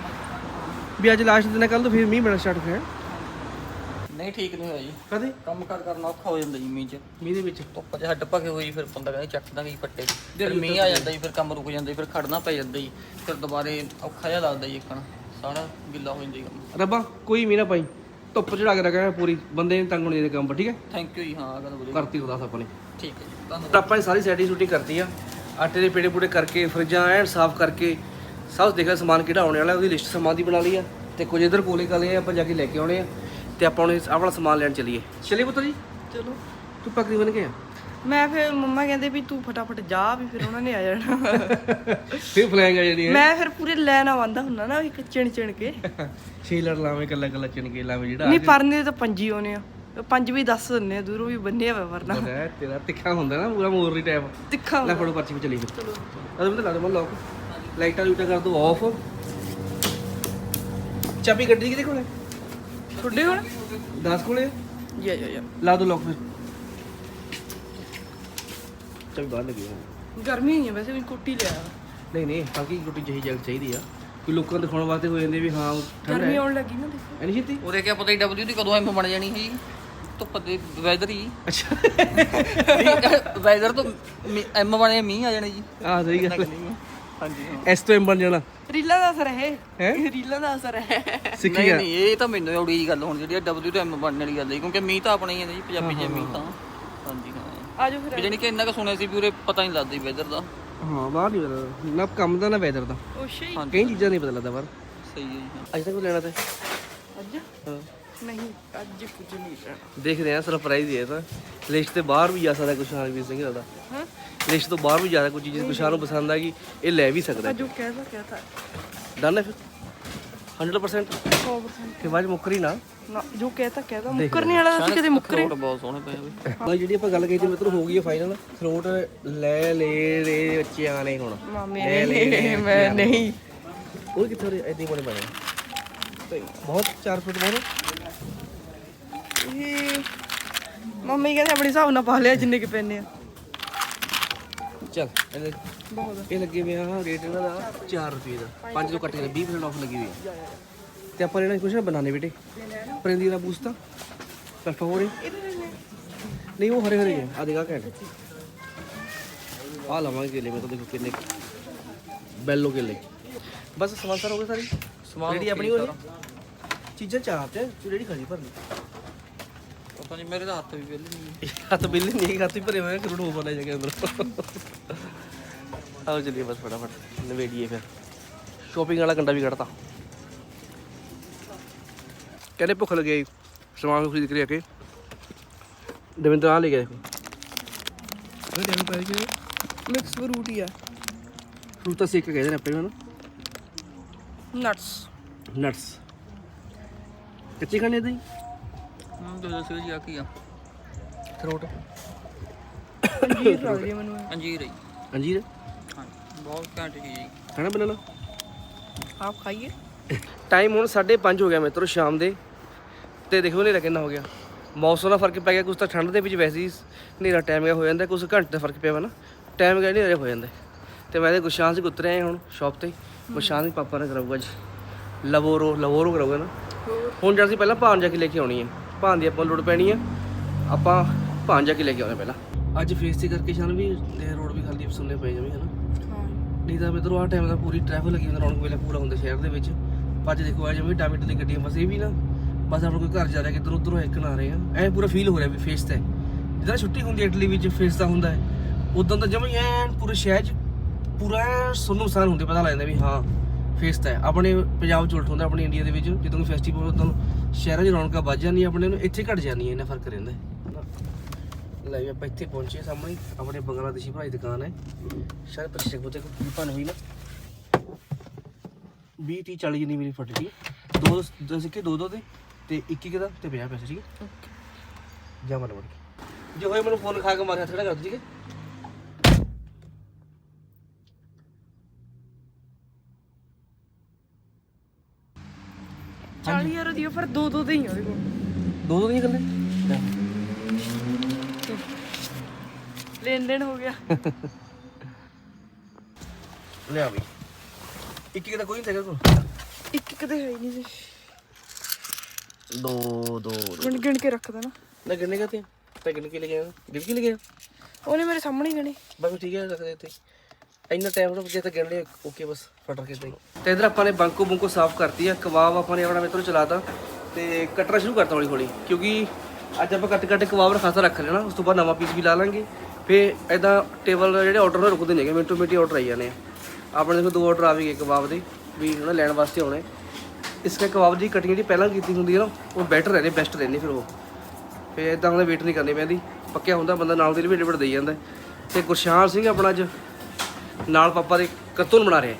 ਵੀ ਅੱਜ ਲਾਸਟ ਦਿਨ ਹੈ ਕੱਲ ਤੋਂ ਫਿਰ ਮੀਂਹ ਪੈਣਾ ਸਟਾਰਟ ਹੋਇਆ। ਨਹੀਂ ਠੀਕ ਨਹੀਂ ਹੋਇਆ ਜੀ। ਕਦੇ? ਕੰਮ ਕਰ ਕਰਨਾ ਔਖਾ ਹੋ ਜਾਂਦਾ ਜੀ ਮੀਂਹ ਚ। ਮੀਂਹ ਦੇ ਵਿੱਚ? ਧੁੱਪ 'ਚ ਹੱਡ ਭਕੇ ਹੋਈ ਫਿਰ ਬੰਦਾ ਕਹਿੰਦਾ ਚੱਕ ਦਾਂਗੇ ਜੀ ਪੱਟੇ। ਫਿਰ ਮੀਂਹ ਆ ਜਾਂਦਾ ਜੀ ਫਿਰ ਕੰਮ ਰੁਕ ਜਾਂਦਾ ਜੀ ਫਿਰ ਖੜਨਾ ਪੈ ਜਾਂਦਾ ਜੀ। ਫਿਰ ਦੁਬਾਰੇ ਔਖਾ ਜਿਹਾ ਲੱਗਦਾ ਜੀ ਇੱਕਣ ਸਾਰਾ ਗਿੱਲਾ ਹੋ ਜਾਂਦਾ ਜੀ ਕੰਮ। ਰੱਬਾ ਕੋਈ ਮੀਂਹ ਨਾ ਪਾਈ। ਧੁੱਪ ਚੜਾ ਕੇ ਰੱਖਿਆ ਪੂਰੀ ਬੰਦੇ ਨੂੰ ਤੰਗ ਹੋਣੀ ਦੇ ਕੰਮ ਠੀਕ ਹੈ? ਥੈਂਕ ਯੂ ਜੀ ਹਾਂ ਗੱਲ ਬੋਲੀ। ਕਰਤੀ ਉਹਦਾ ਆਪਾਂ ਨੇ। ਠੀਕ ਹੈ ਜੀ, ਧੰਨਵਾਦ। ਤਾਂ ਆਪਾਂ ਇਹ ਸਾਰੀ ਸੈਟਿੰਗ ਸ਼ੂਟਿੰਗ ਕਰਤੀ ਆ। ਆਟੇ ਦੇ ਪੇੜੇ ਪੂੜੇ ਕਰਕੇ ਫਰਿੱਜਾਂ ਐਨ ਸਾਫ਼ ਕਰਕੇ ਸਭ ਦੇਖਿਆ ਸਮਾਨ ਕਿਹੜਾ ਆਉਣੇ ਵਾਲਾ ਉਹਦੀ ਲਿਸਟ ਸਮਾਨ ਦੀ ਬਣਾ ਲਈ ਆ। ਤੇ ਕੁਝ ਇਧਰ ਕੋਲੇ ਕਾਲੇ ਆ ਆਪਾਂ ਜਾ ਕੇ ਲੈ ਕੇ ਆਉਣੇ ਆ। ਤੇ ਆਪਾਂ ਹੁਣ ਇਹ ਆਪਣਾ ਸਮਾਨ ਲੈਣ ਚੱਲੀਏ। ਚਲਿਏ ਪੁੱਤਰ ਜੀ? ਚਲੋ। ਤੂੰ ਪਕੜੀ ਬਣ ਕੇ ਆ? ਮੈਂ ਫਿਰ ਮੰਮਾ ਕਹਿੰਦੇ ਵੀ ਤੂੰ ਫਟਾਫਟ ਜਾ ਵੀ ਫਿਰ ਉਹਨਾਂ ਨੇ ਆ ਜਾਣਾ। *laughs* ਫਿਰ ਫਲੈਂਗ ਆ ਜਿਹੜੀ ਹੈ ਮੈਂ ਫਿਰ ਪੂਰੇ ਲੈਣ ਆਵਾਂਦਾ ਹੁੰਨਾ ਨਾ ਇੱਕ ਚਿਣ ਚਿਣ ਕੇ। *laughs* ਛੇਲਰ ਲਾਵੇਂ ਕੱਲਾ ਕੱਲਾ ਚਿਣ ਕੇ ਲਾਵੇਂ ਜਿਹੜਾ ਨਹੀਂ ਪਰਨੇ ਤਾਂ ਪੰਜੀ ਆਉਨੇ ਆ। ਪੰਜ ਵੀ ਦੱਸ ਦਿੰਨੇ ਆ ਦੂਰੋਂ ਵੀ ਬੰਨੇ ਆ ਵਰਨਾ। ਪਤਾ ਤੇਰਾ ਤਿੱਖਾ ਹੁੰਦਾ ਨਾ ਪੂਰਾ ਮੋਰਲੀ ਟਾਈਪ ਤਿੱਖਾ ਲੈ ਫੜੋ ਪਰਚੀ ਵੀ ਚਲੀ। ਫਿਰ ਚਲੋ ਅਰੇ ਮੈਂ ਲਾ ਦੇ ਮੈਂ ਲੋਕ ਲਾਈਟਾਂ ਲੂਟਾਂ ਕਰ ਦੋ ਆਫ ਚਾਬੀ ਗੱਡੀ ਕਿਹਦੇ ਕੋਲ? ਹੈ ਤੁਹਾਡੇ ਕੋਲ? 10 ਕੋਲੇ? ਹੈ? ਯਾ ਯਾ ਯਾ। ਲਾ ਦੋ ਲੋਕ ਫਿਰ। ਚਾਬੀ ਬਾਹਰ ਲੱਗੀ ਹੋਈ ਗਰਮੀ ਨਹੀਂ ਹੈ ਵੈਸੇ ਵੀ ਕੋਟੀ ਲਿਆ। ਨਹੀਂ ਨਹੀਂ ਬਾਕੀ ਰੋਟੀ ਚਾਹੀ ਜਗ ਚਾਹੀਦੀ ਆ। ਕੋਈ ਲੋਕਾਂ ਨੂੰ ਦਿਖਾਉਣ ਵਾਸਤੇ ਹੋ ਜਾਂਦੇ ਵੀ ਹਾਂ ਠੰਡ ਗਰਮੀ ਹੈ। ਆਉਣ ਲੱਗੀ ਨਾ ਦੇਖੋ। ਐਨੀ ਛੇਤੀ? ਉਹਦੇ ਕਿਆ ਪਤਾ ਹੀ ਡਬਲਯੂ ਦੀ ਕਦੋਂ ਐਮ ਬਣ ਜਾਣੀ ਹੈ ਜੀ ਧੁੱਪ ਦੇ ਵੈਦਰ ਹੀ। ਅੱਛਾ। *laughs* ਵੈਦਰ ਤੋਂ ਐਮ ਬਣੇ ਮੀਂਹ ਆ ਜਾਣੇ ਜੀ। ਆ ਸਹੀ ਗੱਲ ਹਾਂਜੀ ਐਸ ਤੋਂ ਬਣ ਜਾਣਾ। ਰੀਲਾਂ ਦਾ ਅਸਰ ਹੈ। ਹੈਂ? ਰੀਲਾਂ ਦਾ ਅਸਰ ਹੈ। ਸਿੱਖੀ ਨਹੀਂ ਗਿਆ। ਨਹੀਂ ਇਹ ਤਾਂ ਮੈਨੂੰ ਔੜੀ ਜੀ ਗੱਲ ਹੁਣ ਜਿਹੜੀ ਡਬਲਯੂ ਤੋਂ ਐਮ ਬਣਨ ਵਾਲੀ ਗੱਲ ਹੈ ਕਿਉਂਕਿ ਮੀਂਹ ਤਾਂ ਆਪਣੇ ਹੀ ਹੈ ਜੀ ਪੰਜਾਬੀ ਚ ਮੀਂਹ ਤਾਂ। ਹਾਂਜੀ ਹਾਂ। ਆਜੋ ਫਿਰ। ਵੀ ਜਾਣੀ ਕਿ ਇੰਨਾ ਕੁ ਸੁਣਿਆ ਸੀ ਵੀ ਉਰੇ ਪਤਾ ਨਹੀਂ ਲੱਗਦਾ ਵੈਦਰ ਦਾ। ਹਾਂ ਬਾਹਰ ਨਹੀਂ ਪਤਾ ਨਾ ਕੰਮ ਦਾ ਨਾ ਵੈਦਰ ਦਾ। ਉਹ ਸ਼ਈ। ਕਈ ਚੀਜ਼ਾਂ ਨਹੀਂ ਪਤਾ ਲੱਗਦਾ ਬਾਹਰ। ਸਹੀ ਹੈ ਜੀ ਹਾਂ। ਅੱਜ ਤੱਕ ਲੈਣਾ ਤੇ? ਅੱਜ? ਹਾਂ। ਨਹੀਂ ਅੱਜ ਕੁਝ ਨਹੀਂ ਲੈਣਾ ਦੇਖਦੇ ਆ ਸਰਪ੍ਰਾਈਜ਼ ਹੀ ਹੈ ਤਾਂ। ਲਿਸਟ ਤੇ ਬਾਹਰ ਵੀ ਜਾ ਸਕਦਾ ਕੁਛ ਹਾਲਵੀਰ ਸਿੰਘ ਦਾ ਹਾਂ? ਲਿਸਟ ਤੋਂ ਬਾਹਰ ਵੀ ਜਾ ਸਕਦਾ ਕੋਈ ਚੀਜ਼ ਕੁਛ ਨੂੰ ਪਸੰਦ ਆ ਗਈ ਇਹ ਲੈ ਵੀ ਸਕਦਾ। ਜੋ ਕਹਿਦਾ ਕਹਿਤਾ ਡਨ ਹੈ ਫਿਰ? 100% 100% ਕਿ ਬਾਅਦ ਮੁੱਕਰੀ ਨਾ। ਨਾ ਜੋ ਕਹਿਤਾ ਕਹਿਤਾ ਮੁੱਕਰਨੇ ਵਾਲਾ ਸੀ ਕਦੇ ਮੁੱਕਰੇ ਅਖਰੋਟ ਬਹੁਤ ਸੋਹਣੇ ਪਏ ਆ ਬਾਈ। ਜਿਹੜੀ ਆਪਾਂ ਗੱਲ ਕੀਤੀ ਮਿੱਤਰ ਹੋ ਗਈ ਹੈ ਫਾਈਨਲ ਥਰੋਟ ਲੈ ਲੈ ਰੇ ਬੱਚਿਆਂ ਨੇ ਹੁਣ। ਮਾਮੇ ਲੈ ਮੈਂ ਨਹੀਂ। ਉਹ ਕਿੱਥੋਂ ਰੇ ਐਡੀ ਬਣੇ ਬਣੇ ਬਹੁਤ 4 ਫੁੱਟ ਬਹੁਤ ਮੰਮੀ ਕਹਿੰਦੇ ਆਪਣੇ ਹਿਸਾਬ ਨਾਲ ਪਾ ਲਿਆ ਜਿੰਨੇ ਕਿ ਪੈਨੇ ਆ। ਚੱਲ ਇਹਦੇ ਬਹੁਤ ਇਹ ਲੱਗੇ ਹੋਏ ਆ ਰੇਟ ਇਹਨਾਂ ਦਾ 4 ਰੁਪਏ ਦਾ। 5 ਤੋਂ ਕੱਟ ਕੇ 20% ਆਫ ਲੱਗੀ ਹੋਈ ਹੈ ਤੇ ਆਪਾਂ ਇਹਨਾਂ ਕੁਝ ਨਾ ਬਣਾਣੇ ਬੇਟੇ। ਪਰਿੰਦੀ ਦਾ ਬੂਸਤਾ ਪਰਫੋਰੇ ਨਹੀਂ ਉਹ ਹਰੇ ਹਰੇ ਹੈ ਆ ਦੇਖਾ ਘੈਂਟ। ਆ ਲਵਾਂਗੇ ਕੇਲੇ ਮੈਂ ਤਾਂ ਦੇਖੋ ਕਿੰਨੇ ਬੈਲੋ ਕੇਲੇ। ਬਸ ਸਮਾਨ ਸਾਰਾ ਹੋ ਗਿਆ ਸਾਰੀ? ਸਮਾਨ ਰੈਡੀ ਆਪਣੀ okay ਹੋ ਚੀਜ਼ਾਂ ਚਾਰ ਤੇ ਰੈਡੀ ਖਾਲੀ ਭਰਨੀ। ਪਤਾ ਨਹੀਂ ਮੇਰੇ ਤਾਂ ਹੱਥ ਵੀ ਵਿਹਲੇ ਨਹੀਂ ਹੱਥ ਬਿੱਲੇ ਨਹੀਂ ਹੱਥ ਹੀ ਭਰੇ ਹੋਏ ਕਰੋੜ ਹੋ ਬਣਾ ਜਗੇ ਅੰਦਰ। ਆਓ ਚਲਿਏ ਬਸ ਫਟਾਫਟ ਨਵੇੜੀਏ ਫਿਰ। ਸ਼ੋਪਿੰਗ ਵਾਲਾ ਕੰਡਾ ਵੀ ਕੱਢਤਾ। ਕਹਿੰਦੇ ਭੁੱਖ ਲੱਗੀ ਸਮਾਨ ਖਰੀਦ ਕੇ ਆ ਕੇ। ਦਵਿੰਦਰ ਆ ਲੈ ਗਿਆ ਦੇਖੋ ਇਹ ਟਾਈਮ ਪੈ ਗਿਆ ਮਿਕਸ ਫਰੂਟ ਹੀ ਆ। ਫਰੂਟ ਤਾਂ ਸੇਕ ਕੇ ਕਹਿੰਦੇ ਨੇ ਆਪਣੇ ਨੂੰ ਨਟਸ। ਨਟਸ। ਕੱਚੇ ਖਾਣੇ ਦੇ ਹੂੰ ਦੋ ਦੱਸੋ ਜੀ ਆ ਕੀ ਆ? ਥਰੋਟ। ਅੰਜੀਰ ਲੱਗ ਰਹੀ ਆ ਮੈਨੂੰ ਇਹ। ਅੰਜੀਰ ਹੈ ਅੰਜੀਰ? ਹਾਂ ਬਹੁਤ ਘੈਂਟ ਚੀਜ਼ ਜੀ। ਖਾਣਾ ਬਣਾ ਆਪ ਖਾਈਏ। ਟਾਈਮ ਹੁਣ 5:30 ਹੋ ਗਿਆ ਮਿੱਤਰੋ ਸ਼ਾਮ ਦੇ। ਤੇ ਦੇਖੋ ਹਨੇਰਾ ਕਿੰਨਾ ਹੋ ਗਿਆ। ਮੌਸਮ ਦਾ ਫ਼ਰਕ ਪੈ ਗਿਆ ਕੁਝ ਤਾਂ ਠੰਡ ਦੇ ਵਿੱਚ ਵੈਸੇ ਹੀ ਹਨੇਰਾ ਟਾਈਮ ਗਿਆ ਹੋ ਜਾਂਦਾ ਕੁਝ ਘੰਟੇ ਦਾ ਫ਼ਰਕ ਪਿਆ ਵਾ ਨਾ। ਟਾਈਮ ਗਿਆ ਹਨੇਰੇ ਹੋ ਜਾਂਦਾ। ਤੇ ਮੈਂ ਤੇ ਗੁਸ਼ਾਨ ਸਿੰਘ ਉਤਰੇ ਆਏ ਹੁਣ ਸ਼ਾਪ ਤੇ। ਗੁਸ਼ਾਨ ਦੇ ਪਾਪਾ ਨੇ ਕਰਾਊਗਾ ਅੱਜ। ਲਵੋਰੋ ਲਵੋਰੋ ਕਰਾਊਗਾ ਨਾ। ਹੁਣ ਜਦ ਅਸੀਂ ਪਹਿਲਾਂ ਭਾਨ ਜਾ ਕੇ ਲੈ ਕੇ ਆਉਣੀ ਹੈ ਭਾਨ ਦੀ ਆਪਾਂ ਲੋੜ ਪੈਣੀ ਹੈ ਆਪਾਂ ਭਾਨ ਜਾ ਕੇ ਲੈ ਕੇ ਆਉਣੇ ਪਹਿਲਾਂ। ਅੱਜ ਫੇਸ ਤੇ ਕਰਕੇ ਸ਼ਾਨ ਵੀ ਤੇ ਰੋਡ ਵੀ ਖਾਲੀ ਸੁਣਨੇ ਪਏ ਜਮੀ ਹਨਾ? ਹਾਂ। ਨਹੀਂ ਤਾਂ ਮਿੱਤਰੋ ਆ ਟਾਈਮ ਦਾ ਪੂਰੀ ਟ੍ਰੈਫਿਕ ਲੱਗੀ ਹੁੰਦਾ ਰੌਣਕ ਵੇਲੇ ਪੂਰਾ ਹੁੰਦਾ ਸ਼ਹਿਰ ਦੇ ਵਿੱਚ। ਅੱਜ ਦੇਖੋ ਆ ਜਿਵੇਂ ਡਾਮਿਟ ਦੀ ਗੱਡੀਆਂ ਬਸ ਇਹ ਵੀ ਨਾ ਬਸ ਆਪਾਂ ਕੋਈ ਘਰ ਜਾ ਰਿਹਾ ਕਿੱਧਰ ਉੱਧਰੋਂ ਇੱਕ ਨਾ ਰਹੇ ਆ। ਐ ਪੂਰਾ ਫੀਲ ਹੋ ਰਿਹਾ ਵੀ ਫੇਸ ਤੇ। ਜਿੱਦਾਂ ਛੁੱਟੀ ਹੁੰਦੀ ਇਟਲੀ ਵਿੱਚ ਫੇਸ ਦਾ ਹੁੰਦਾ ਹੈ। ਉਦੋਂ ਤਾਂ ਜਮੇ ਐਨ ਪੂਰੇ ਸ਼ਹਿਰ 'ਚ ਪੂਰਾ ਸੁੰਨਸਾਨ ਹੁੰਦੇ ਪਤਾ ਲੱਗ ਜਾਂਦਾ ਵੀ ਹਾਂ ਫੇਸ ਤਾਂ ਆਪਣੇ ਪੰਜਾਬ 'ਚ ਉਲਟ ਹੁੰਦਾ ਆਪਣੇ ਇੰਡੀਆ ਦੇ ਵਿੱਚ ਜਦੋਂ ਕੋਈ ਫੈਸਟੀਵਲ ਹੁੰਦਾ ਉਦੋਂ ਸ਼ਹਿਰਾਂ 'ਚ ਰੌਣਕਾਂ ਵੱਜ ਜਾਂਦੀਆਂ ਆਪਣੇ ਨੂੰ ਇੱਥੇ ਘਟ ਜਾਂਦੀਆਂ ਇਹਨਾਂ ਫ਼ਰਕ ਰਹਿੰਦਾ। ਹੈ। ਲੈ ਵੀ ਆਪਾਂ ਇੱਥੇ ਪਹੁੰਚੇ ਸਾਹਮਣੇ ਆਪਣੇ ਬੰਗਲਾਦੇਸ਼ੀ ਦੀ ਦੁਕਾਨ ਹੈ। ਸ਼ਾਇਦ ਪ੍ਰਸ਼ਕ ਬੁੱਤੇ ਕੋ ਕੀ ਭਨ ਹੋਈ ਨਾ। 20 30 40 ਜਿੰਨੀ ਮੇਰੀ ਫਟ ਗਈ। ਦੋ ਦੋ ਸਿੱਕੇ ਦੋ ਦੋ ਦੇ ਤੇ ਇੱਕ ਇੱਕ ਦਾ ਤੇ 50 ਪੈਸੇ ਠੀਕ ਹੈ? ਜਾ ਮਨ ਵੜ ਕੇ। ਜੇ ਹੋਏ ਮੈਨੂੰ ਫੋਨ ਖਾ ਕੇ ਮਾਰੇ ਹੱਥ ਖੜਾ ਕਰ ਦਿਓ, ਠੀਕ ਹੈ? ਚਾਲੀ ਯਾਰ ਦੀ ਫਿਰ ਦੋ ਦੋ ਦੇ ਹੀ ਆ ਉਹਦੇ ਕੋਲ। ਦੋ ਦੋ ਦੀਆਂ ਗੱਲਾਂ? ਲੈਣ ਦੇਣ ਹੋ ਗਿਆ। ਲਿਆ ਵੀ ਇੱਕ ਇੱਕ ਦਾ ਕੋਈ ਨਹੀਂ ਤੇਰੇ ਕੋਲ। ਇੱਕ ਇੱਕ ਤੇ ਹੈ ਹੀ ਨਹੀਂ ਸੀ ਦੋ ਦੋ ਗਿਣ ਗਿਣ ਕੇ ਰੱਖਦਾ ਨਾ ਨਾ ਗਿਣਨੇ ਕਹਤੇ ਤਾਂ ਗਿਣ ਕੇ ਲੈ ਗਿਆ ਗਿਣ ਕੇ ਲੈ ਗਿਆ ਉਹਨੇ ਮੇਰੇ ਸਾਹਮਣੇ ਹੀ ਗਣੇ। ਬਸ ਠੀਕ ਹੈ ਰੱਖ ਦੇ ਤੇ ਇੰਨਾ ਟਾਈਮ ਨਾ ਜੇ ਤਾਂ ਗਿਣ ਲਿਆ ਓਕੇ ਬਸ, ਫਟਰ ਕੇ ਤੇ ਤੇ ਇਧਰ ਆਪਾਂ ਨੇ ਬੰਕੋ ਬੰਕੋ ਸਾਫ਼ ਕਰਤੀ ਆ, ਕਬਾਬ ਆਪਾਂ ਨੇ ਆਪਣਾ ਮਿੱਤਰੋ ਚਲਾਤਾ। ਤੇ ਕੱਟਣਾ ਸ਼ੁਰੂ ਕਰਤਾ ਹੌਲੀ ਹੌਲੀ ਕਿਉਂਕਿ ਅੱਜ ਆਪਾਂ ਕੱਟ ਕੱਟ ਕਬਾਬ ਦਾ ਖਾਸਾ ਰੱਖ ਲੈਣਾ ਉਸ ਤੋਂ ਬਾਅਦ ਨਵਾਂ ਪੀਸ ਵੀ ਲਾ ਲਾਂਗੇ। ਫੇ ਐਦਾਂ ਟੇਬਲ ਜਿਹੜੇ ਆਰਡਰ ਨੇ ਰੁਕਦੇ ਨੇਗੇ ਮਿੰਟੋ ਮਿੰਟੀ ਆਰਡਰ ਆਈ ਜਾਣੇ ਆ। ਆਪਣੇ ਦੇਖੋ ਦੋ ਆਰਡਰ ਆ ਵੀ ਗਏ ਕਬਾਬ ਦੇ, ਵੀ ਉਹਨਾਂ ਲੈਣ ਵਾਸਤੇ ਆਉਣੇ। ਇਸ ਕਰਕੇ ਕਬਾਬ ਦੀ ਕਟਿੰਗ ਜਿਹੜੀ ਪਹਿਲਾਂ ਕੀਤੀ ਹੁੰਦੀ ਹੈ ਨਾ, ਉਹ ਬੈਟਰ ਰਹਿੰਦੇ ਬੈਸਟ ਰਹਿੰਦੇ ਫਿਰ ਉਹ। ਫੇ ਇਦਾਂ ਉਹਦਾ ਵੇਟ ਨਹੀਂ ਕਰਨੀ ਪੈਂਦੀ, ਪੱਕਿਆ ਹੁੰਦਾ, ਬੰਦਾ ਨਾਲ ਦੇ ਵੀ ਵੇਟ ਦੇਈ ਜਾਂਦਾ। ਹੈ। ਤੇ ਗੁਰਸ਼ਾਨ ਸਿੰਘ ਆਪਣਾ ਅੱਜ ਨਾਲ ਪਾਪਾ ਦੇ ਕਰਤੂਨ ਬਣਾ ਰਿਹਾ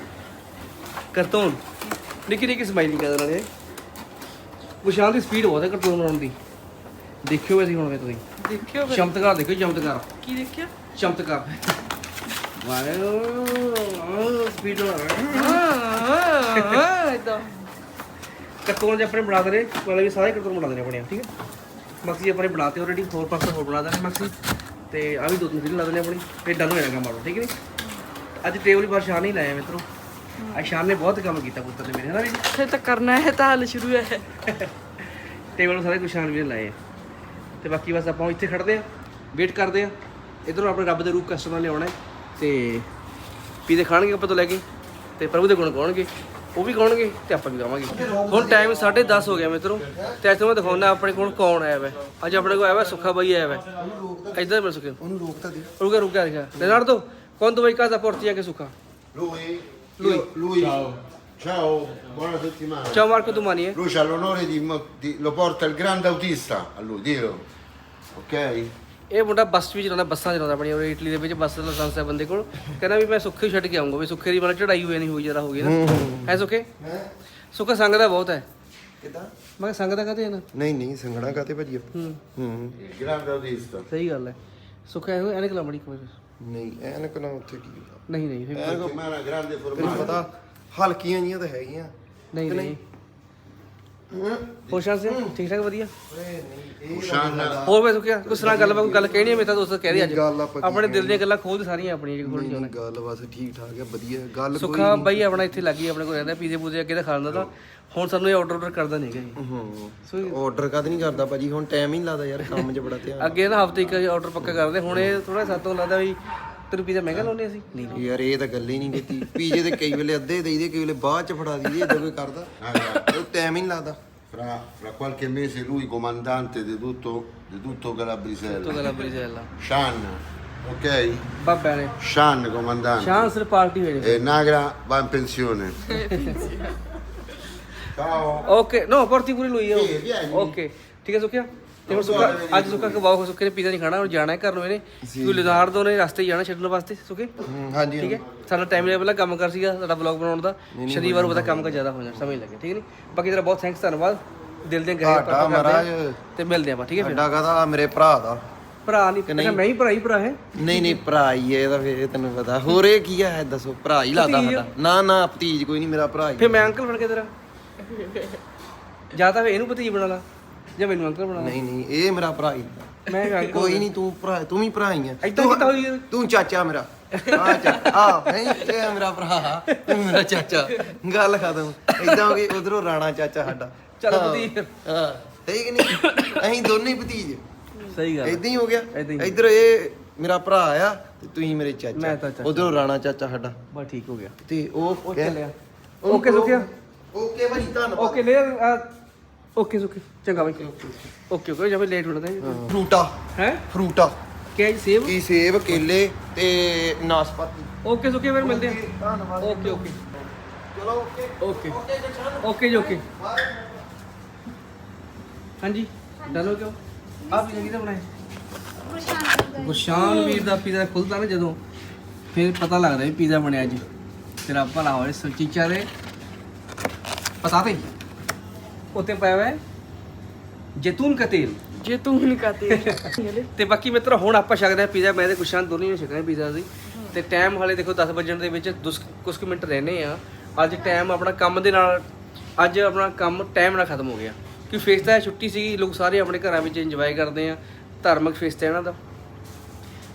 ਕਰਤੂਨ। ਨਿੱਕੀ ਨਿੱਕੀ ਸਮਾਈਲਿੰਗ ਨਾਲ ਇਹ। ਗੁਰਸ਼ਾਨ ਦੀ ਸਪੀਡ ਬਹੁਤ ਹੈ ਕਰਤੂਨ ਬਣਾਉਣ ਦੀ। ਦੇਖਿਓ ਵੈਸੇ ਹੁਣ ਵੇ ਤੁਸੀਂ। ਦੇਖਿਓ ਫਿਰ। ਚਮਤਕਾਰ ਦੇਖਿਓ ਚਮਤਕਾਰ। ਕੀ ਦੇਖਿਆ? ਚਮਤਕਾਰ। ਸਪੀਡ ਇਦਾਂ ਕਰਤੂਨ ਜੇ ਆਪਣੇ ਬਣਾ ਦਰੇ ਮਤਲਬ ਵੀ ਸਾਰੇ ਕਰਤੂਨ ਬਣਾ ਦੇਣੇ ਆਪਣੇ ਠੀਕ ਹੈ? ਮਕਸੀ ਆਪਣੇ ਬਣਾਤੇ ਆਲਰੇਡੀ ਹੋਰ ਪਾਸੇ ਹੋਰ ਬਣਾ ਦੇਣੇ ਮਕਸੀ ਤੇ ਆ ਵੀ ਦੋ ਤਿੰਨ ਫਿਲ ਲਾ ਦੇਣੇ ਆਪਣੀ ਫਿਰ ਡਨ ਹੋ ਜਾਣਾ ਕੰਮ ਆਪਣਾ ਠੀਕ ਹੈ? ਅੱਜ ਟੇਬਲ ਪਰ ਸ਼ਾਨ ਹੀ ਲਾਇਆ ਮਿੱਤਰੋ। ਅੱਜ ਸ਼ਾਨ ਨੇ ਬਹੁਤ ਕੰਮ ਕੀਤਾ ਪੁੱਤਰ ਨੇ ਮੇਰੇ ਹੈ ਨਾ ਵੀ ਫਿਰ ਤਾਂ ਕਰਨਾ ਹੈ ਤਾਂ ਹਾਲ ਸ਼ੁਰੂ ਹੈ। ਟੇਬਲ ਨੂੰ ਸਾਰੇ ਕੁਛ ਸ਼ਾਨ ਵੀ ਲਾਏ ਆ। ਤੇ ਬਾਕੀ ਬਸ ਆਪਾਂ ਇੱਥੇ ਖੜਦੇ ਆ ਵੇਟ ਕਰਦੇ ਆ ਇਧਰੋਂ ਆਪਣੇ ਰੱਬ ਦੇ ਰੂਪ ਕਸਟਮਰ ਲਿਆਉਣਾ ਹੈ ਤੇ ਪੀਦੇ ਖਾਣਗੇ ਆਪਾਂ ਤੋਂ ਲੈ ਕੇ ਤੇ ਪ੍ਰਭੂ ਦੇ ਗੁਣ ਗਾਉਣਗੇ ਉਹ ਵੀ ਗਾਉਣਗੇ ਤੇ ਆਪਾਂ ਵੀ ਗਾਵਾਂਗੇ। ਹੁਣ ਟਾਈਮ 10:30 ਹੋ ਗਿਆ ਮਿੱਤਰੋ ਤੇ ਅੱਜ ਤੁਹਾਨੂੰ ਮੈਂ ਦਿਖਾਉਣਾ ਆਪਣੇ ਕੋਲ ਕੌਣ ਆਇਆ ਵਾ। ਅੱਜ ਆਪਣੇ ਕੋਲ ਆਇਆ ਵਾ ਸੁੱਖਾ ਬਾਈ ਆਇਆ ਵਾ। ਇੱਧਰ ਮਿਲ ਸੁੱਖੇ ਉਹਨੂੰ ਰੋਕਤਾ ਦੇ। ਰੁਕਾ ਰੁਕਾ ਰੁਕਾ Leonardo quando vai a casa porti anche succa Lui? Lui. Io- lui. Ciao. Ciao, buona settimana. ciao Marco domani eh Lui ha l'onore di, mo- di- lo porta il grande autista a lui, dillo. Ok? ਇਹ ਮੁੰਡਾ ਬੱਸ ਵੀ ਚਲਾਉਂਦਾ ਬੱਸਾਂ ਚਲਾਉਂਦਾ ਆਪਣੀ ਉਹ Italy ਦੇ ਵਿੱਚ ਬੱਸ ਦਾ licence ਹੈ ਬੰਦੇ ਕੋਲ ਕਹਿੰਦਾ ਵੀ ਮੈਂ ਸੁੱਖੇ ਹੀ ਛੱਡ ਕੇ ਆਉਂਗਾ ਵੀ ਸੁੱਖੇ ਦੀ ਮਨ ਚੜਾਈ ਹੋਈ ਨਹੀਂ ਹੋਈ ਜਰਾ ਹੋ ਗਈ ਨਾ ਹੈ ਸੁੱਖੇ ਸੁੱਖਾ ਸੰਗ ਦਾ ਬਹੁਤ ਹੈ ਕਿਦਾਂ ਮੈਂ ਕਿਹਾ ਸੰਗ ਦਾ ਕਹਤੇ ਨਾ ਨਹੀਂ ਨਹੀਂ ਸੰਗਣਾ ਕਾਤੇ ਭਾਜੀ? ਹੂੰ ਹੂੰ Il grande autista. ਸਹੀ ਗੱਲ ਹੈ ਸੁੱਖਾ ਇਹੋ ਐਨਕ ਲਾਉਣੀ ਕੋਈ ਨਹੀਂ ਐਨਕ ਨਾ ਉੱਥੇ ਕੀ ਨਹੀਂ ਨਹੀਂ ਫਿਰ- Settimana grande ਤੈਨੂੰ formaggio. ਪਤਾ ਹਲਕੀਆਂ ਜੀਆਂ ਤਾਂ ਹੈਗੀਆਂ। ਨਹੀਂ ਨਹੀਂ। ਹੋਸ਼ਾਂ ਸੇ ਠੀਕ ਠਾਕ ਵਧੀਆ? Usciana. ਹੋਰ ਮੈਂ ਸੁੱਖਿਆ ਕੋਈ ਸੁਣਾ ਗੱਲ ਕੋਈ ਗੱਲ ਕਹਿਣੀ ਹੈ ਮੇਰੇ ਤਾਂ ਦੋਸਤ ਕਹਿ ਰਹੀ ਅੱਜ। ਗੱਲ ਆਪਾਂ ਕੀ ਆਪਣੇ ਦਿਲ ਦੀਆਂ ਗੱਲਾਂ ਖੋਲ ਸਾਰੀਆਂ ਆਪਣੀਆਂ ਜਿਹੜੀ ਖੋਲਣੀ ਨਹੀਂ ਗੱਲ ਬਸ ਠੀਕ ਠਾਕ ਹੈ ਵਧੀਆ। ਗੱਲ ਕੋਈ ਸੁੱਖਾ ਬਾਈ ਆਪਣਾ ਇੱਥੇ ਲੱਗੀ ਆਪਣੇ ਕੋਲ ਰਹਿੰਦਾ ਪੀਜ਼ੇ ਪੂਜ਼ੇ ਅੱਗੇ ਤਾਂ ਖਾ ਲੈਂਦਾ ਤਾਂ। ਹੁਣ ਸਾਨੂੰ ਇਹ ਆਰਡਰ ਆਰਡਰ ਕਰਦਾ ਨਹੀਂ ਹੈਗਾ ਜੀ। ਹੂੰ ਆਰਡਰ ਕਦ ਨਹੀਂ ਕਰਦਾ ਭਾਜੀ? ਹੁਣ ਟਾਈਮ ਹੀ ਨਹੀਂ ਲੱਗਦਾ ਯਾਰ ਕੰਮ 'ਚ ਬੜਾ ਧਿਆਨ *laughs* ਅੱਗੇ ਨਾ ਹਫ਼ਤੇ ਇੱਕ ਆਰਡਰ ਪੱਕਾ ਕਰਦੇ ਹੁਣ ਇਹ ਥੋੜਾ ਸਾਤੋਂ ਲੱਗਦਾ ਵੀ ਤੈਨੂੰ ਪੀਜ਼ਾ ਮਹਿੰਗਾ ਲਾਉਨੇ ਅਸੀਂ। ਨਹੀਂ ਯਾਰ ਇਹ ਤਾਂ ਗੱਲ ਹੀ ਨਹੀਂ ਕੀਤੀ। ਪੀਜੇ ਤੇ ਕਈ ਵੇਲੇ ਅੱਧੇ ਦੇਈਦੇ ਕਈ ਵੇਲੇ ਬਾਅਦ ਚ ਫੜਾ ਦਈਦੇ ਇਦਾਂ ਕੋਈ ਕਰਦਾ। ਉਹ ਟਾਈਮ ਹੀ ਨਹੀਂ ਲੱਗਦਾ। Fra, fra qualche mese lui comandante di tutto, di tutto Calabrisella. ਤੋ ਗੱਲ ਬਰੀ ਜਾਇਲਾ Shan, ok? ਬਾਬਾ ਨੇ Shan comandante. ਸ਼ਾਨ ਸਿਰ ਪਾਰਟੀ ਹੋਈ E Nagra va in pensione. *laughs* Ciao. Okay ਨੋ ਪਰਤੀ ਪੂਰੀ ਲੋਈ Sì, vieni. ਹੈ ਸੁੱਕਿਆ ਤੇ ਹੁਣ ਸੁੱਕਾ ਅੱਜ ਸੁੱਕਾ ਕਬਾਓ ਸੁੱਕੇ ਨੇ ਪੀਜ਼ਾ ਨਹੀਂ ਖਾਣਾ ਹੁਣ ਜਾਣਾ ਹੈ ਘਰ ਨੂੰ ਇਹਨੇ ਕਿਉਂ ਲਿਜ਼ਾਰਦੋ ਨੇ ਰਸਤੇ ਜਾਣਾ ਛੱਡਣ ਵਾਸਤੇ ਸੁੱਕੇ ਹੂੰ, ਹਾਂਜੀ ਠੀਕ ਹੈ ਸਾਡਾ ਟਾਈਮ ਲੈ ਪਹਿਲਾਂ ਕੰਮ ਕਰ ਸੀਗਾ ਸਾਡਾ ਵਲੌਗ ਬਣਾਉਣ ਦਾ ਸ਼ਨੀਵਾਰ ਪਤਾ ਕੰਮ ਕਰ ਜ਼ਿਆਦਾ ਹੋ ਜਾਣਾ ਸਮਝ ਲੱਗੇ ਠੀਕ ਹੈ ਨੀ ਬਾਕੀ ਤੇਰਾ ਬਹੁਤ ਥੈਂਕਸ ਧੰਨਵਾਦ ਦਿਲ ਦੇ ਗਹਿਰੇ ਕਰਦੇ ਮਹਾਰਾਜ ਆ ਤੇ ਮਿਲਦੇ ਆਪਾਂ ਠੀਕ ਹੈ ਫਿਰ ਸਾਡਾ ਕਹਦਾ ਮੇਰੇ ਭਰਾ ਦਾ ਭਰਾ ਨਹੀਂ ਕਹਿੰਦਾ ਮੈਂ ਹੀ ਭਰਾ ਹੀ ਭਰਾ ਹੈ ਨਹੀਂ ਨਹੀਂ ਭਰਾ ਹੀ ਹੈ ਇਹਦਾ ਫੇਰ ਤੈਨੂੰ ਪਤਾ ਹੋਰ ਇਹ ਕੀ ਹੈ ਦੱਸੋ ਭਰਾ ਹੀ ਲੱਗਦਾ ਸਾਡਾ ਨਾ ਨਾ ਭਤੀਜ ਕੋਈ ਨਹੀਂ ਮੇਰਾ ਭਰਾ ਹੀ ਫਿਰ ਮੈਂ ਅੰਕਲ ਬਣ ਕੇ ਤੇਰਾ ਜਾਂ ਤਾਂ ਫਿਰ ਇਹਨੂੰ ਭਤੀਜ ਬਣਾ ਲਾ ਜਾਂ ਮੈਨੂੰ ਅੰਕਲ ਬਣਾ ਲਾ। ਨਹੀਂ ਨਹੀਂ ਇਹ ਮੇਰਾ ਭਰਾ ਹੀ ਮੈਂ ਅੰਕਲ ਕੋਈ ਨਹੀਂ ਤੂੰ ਭਰਾ ਤੂੰ ਵੀ ਭਰਾ ਹੀ ਹੈ ਏਦਾਂ ਕਿੱਦਾਂ ਹੋਈ ਯਾਰ? ਤੂੰ ਚਾਚਾ ਮੇਰਾ। ਆ ਚਾ ਆ ਨਹੀਂ ਇਹ ਮੇਰਾ ਭਰਾ। ਤੂੰ ਮੇਰਾ ਚਾਚਾ। ਗੱਲ ਖਤਮ। ਇਦਾਂ ਹੋ ਗਈ ਉਧਰੋਂ ਰਾਣਾ ਚਾਚਾ ਸਾਡਾ। ਚੱਲ ਹਾਂ। ਭਤੀਜ। ਹਾਂ। ਸਹੀ ਕਿ ਨਹੀਂ? ਅਸੀਂ ਦੋਨੇ ਹੀ ਭਤੀਜ। ਸਹੀ ਗੱਲ ਇਦਾਂ ਹੀ ਹੋ ਗਿਆ। ਏਦਾਂ ਹੀ। ਇਧਰ ਇਹ ਮੇਰਾ ਭਰਾ ਆ ਤੇ ਤੁਸੀਂ ਮੇਰੇ ਮੈਂ ਚਾਚਾ ਤਾਂ ਚਾਚਾ। ਉਧਰੋਂ ਰਾਣਾ ਚਾਚਾ ਸਾਡਾ। ਬਸ ਠੀਕ ਹੋ ਗਿਆ। ਤੇ ਉਹ ਉਹ ਕਹਿ- ਚੱਲਿਆ। ਉਹ- ਓਕੇ ਸੁਖਿਆ। ਓਕੇ ਭਾਈ ਧੰਨਵਾਦ। ਓਕੇ ਲੈ ਓਕੇ ਸੁਖੇ। ਚੰਗਾ ਬਾਈ। Okay okay. ਜਦ ਲੇਟ ਹੋਣਾ ਤਾਂ ਫਰੂਟਾ। ਹੈ? ਫਰੂਟਾ। ਕਿਆ ਜੀ ਸੇਬ? ਕੀ ਸੇਬ ਕੇਲੇ ਤੇ ਨਾਸਪਾਤੀ। ਓਕੇ ਸੁਖੇ ਫਿਰ ਮਿਲਦੇ ਆ ਧੰਨਵਾਦ। Okay okay. ਚਲੋ ਓਕੇ। ਓਕੇ। ਓਕੇ ਜੀ ਓਕੇ ਹਾਂਜੀ? ਡਨ ਹੋ ਗਿਆ ਆਪ ਵੀ ਕਿਹਦਾ ਬਣਾਇਆ? ਗੁਸ਼ਾਨ ਵੀਰ ਦਾ ਪੀਜ਼ਾ ਖੁੱਲਦਾ ਨਾ ਜਦੋਂ ਫਿਰ ਪਤਾ ਲੱਗਦਾ ਵੀ ਪੀਜ਼ਾ ਬਣਿਆ ਅੱਜ ਤੇਰਾ ਭਲਾ ਹੋਵੇ ਸਲਚੀਚਾ ਦੇ। ਪਤਾ ਤੇ ਉੱਤੇ ਪਾਇਆ ਹੋਇਆ ਹੈ ਜੈਤੂਨ ਕਾ ਤੇਲ ਜੇ ਤੂੰ ਨਹੀਂ ਕਾਤੇ ਤੇ ਬਾਕੀ ਮਿੱਤਰ ਹੁਣ ਆਪਾਂ ਛਕਦੇ ਆ ਪੀਜ਼ਾ ਮੈਂ ਤੇ ਗੁਸ਼ਾਨ ਦੋਨੇ ਨੇ ਛਕਣਾ ਪੀਜ਼ਾ ਸੀ ਤੇ ਟਾਈਮ ਹਾਲੇ ਦੇਖੋ 10 ਵਜਣ ਦੇ ਵਿੱਚ ਦੁਸ- ਕੁਛ ਕੁ ਮਿੰਟ ਰਹਿੰਦੇ ਆ ਅੱਜ ਟਾਈਮ ਆਪਣਾ ਕੰਮ ਦੇ ਨਾਲ ਅੱਜ ਆਪਣਾ ਕੰਮ ਟਾਈਮ ਨਾਲ ਖਤਮ ਹੋ ਗਿਆ ਕਿ ਫੇਸ ਤਾਂ ਛੁੱਟੀ ਸੀਗੀ ਲੋਕ ਸਾਰੇ ਆਪਣੇ ਘਰਾਂ ਵਿੱਚ ਇੰਜੋਏ ਕਰਦੇ ਆ ਧਾਰਮਿਕ ਫੇਸ ਤੇ ਇਹਨਾਂ ਦਾ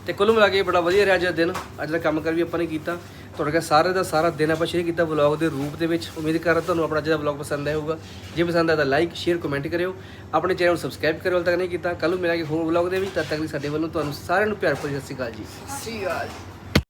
ਤੇ ਕੁੱਲ ਮਿਲਾ ਕੇ ਬੜਾ ਵਧੀਆ ਰਿਹਾ ਅੱਜ ਦਾ ਦਿਨ ਅੱਜ ਦਾ ਕੰਮ ਕਰ ਵੀ ਆਪਾਂ ਨੇ ਕੀਤਾ ਤੁਹਾਡੇ ਕੋਲ ਸਾਰੇ ਦਾ ਸਾਰਾ ਦਿਨ ਆਪਾਂ ਸ਼ੇਅਰ ਕੀਤਾ ਵਲੌਗ ਦੇ ਰੂਪ ਦੇ ਵਿੱਚ। ਉਮੀਦ ਕਰ ਤੁਹਾਨੂੰ ਆਪਣਾ ਅੱਜ ਦਾ ਵਲੌਗ ਪਸੰਦ ਆਇਆ ਹੋਊਗਾ। ਜੇ ਪਸੰਦ ਆਇਆ ਤਾਂ ਲਾਈਕ ਸ਼ੇਅਰ ਕਮੈਂਟ ਕਰਿਓ। ਆਪਣੇ ਚੈਨਲ ਨੂੰ ਸਬਸਕ੍ਰਾਈਬ ਕਰਿਓ, ਹਾਲੇ ਤੱਕ ਨਹੀਂ ਕੀਤਾ। ਕੱਲ ਨੂੰ ਮਿਲਾਂਗੇ ਹੋਰ ਵਲੌਗ ਦੇ ਵਿੱਚ। ਤਦ ਤੱਕ ਲਈ ਸਾਡੇ ਵੱਲੋਂ ਤੁਹਾਨੂੰ ਸਾਰਿਆਂ ਨੂੰ ਪਿਆਰ ਭਰੀ ਸਤਿ ਸ਼੍ਰੀ ਅਕਾਲ ਜੀ। ਸਤਿ ਸੀ ਗੱਲ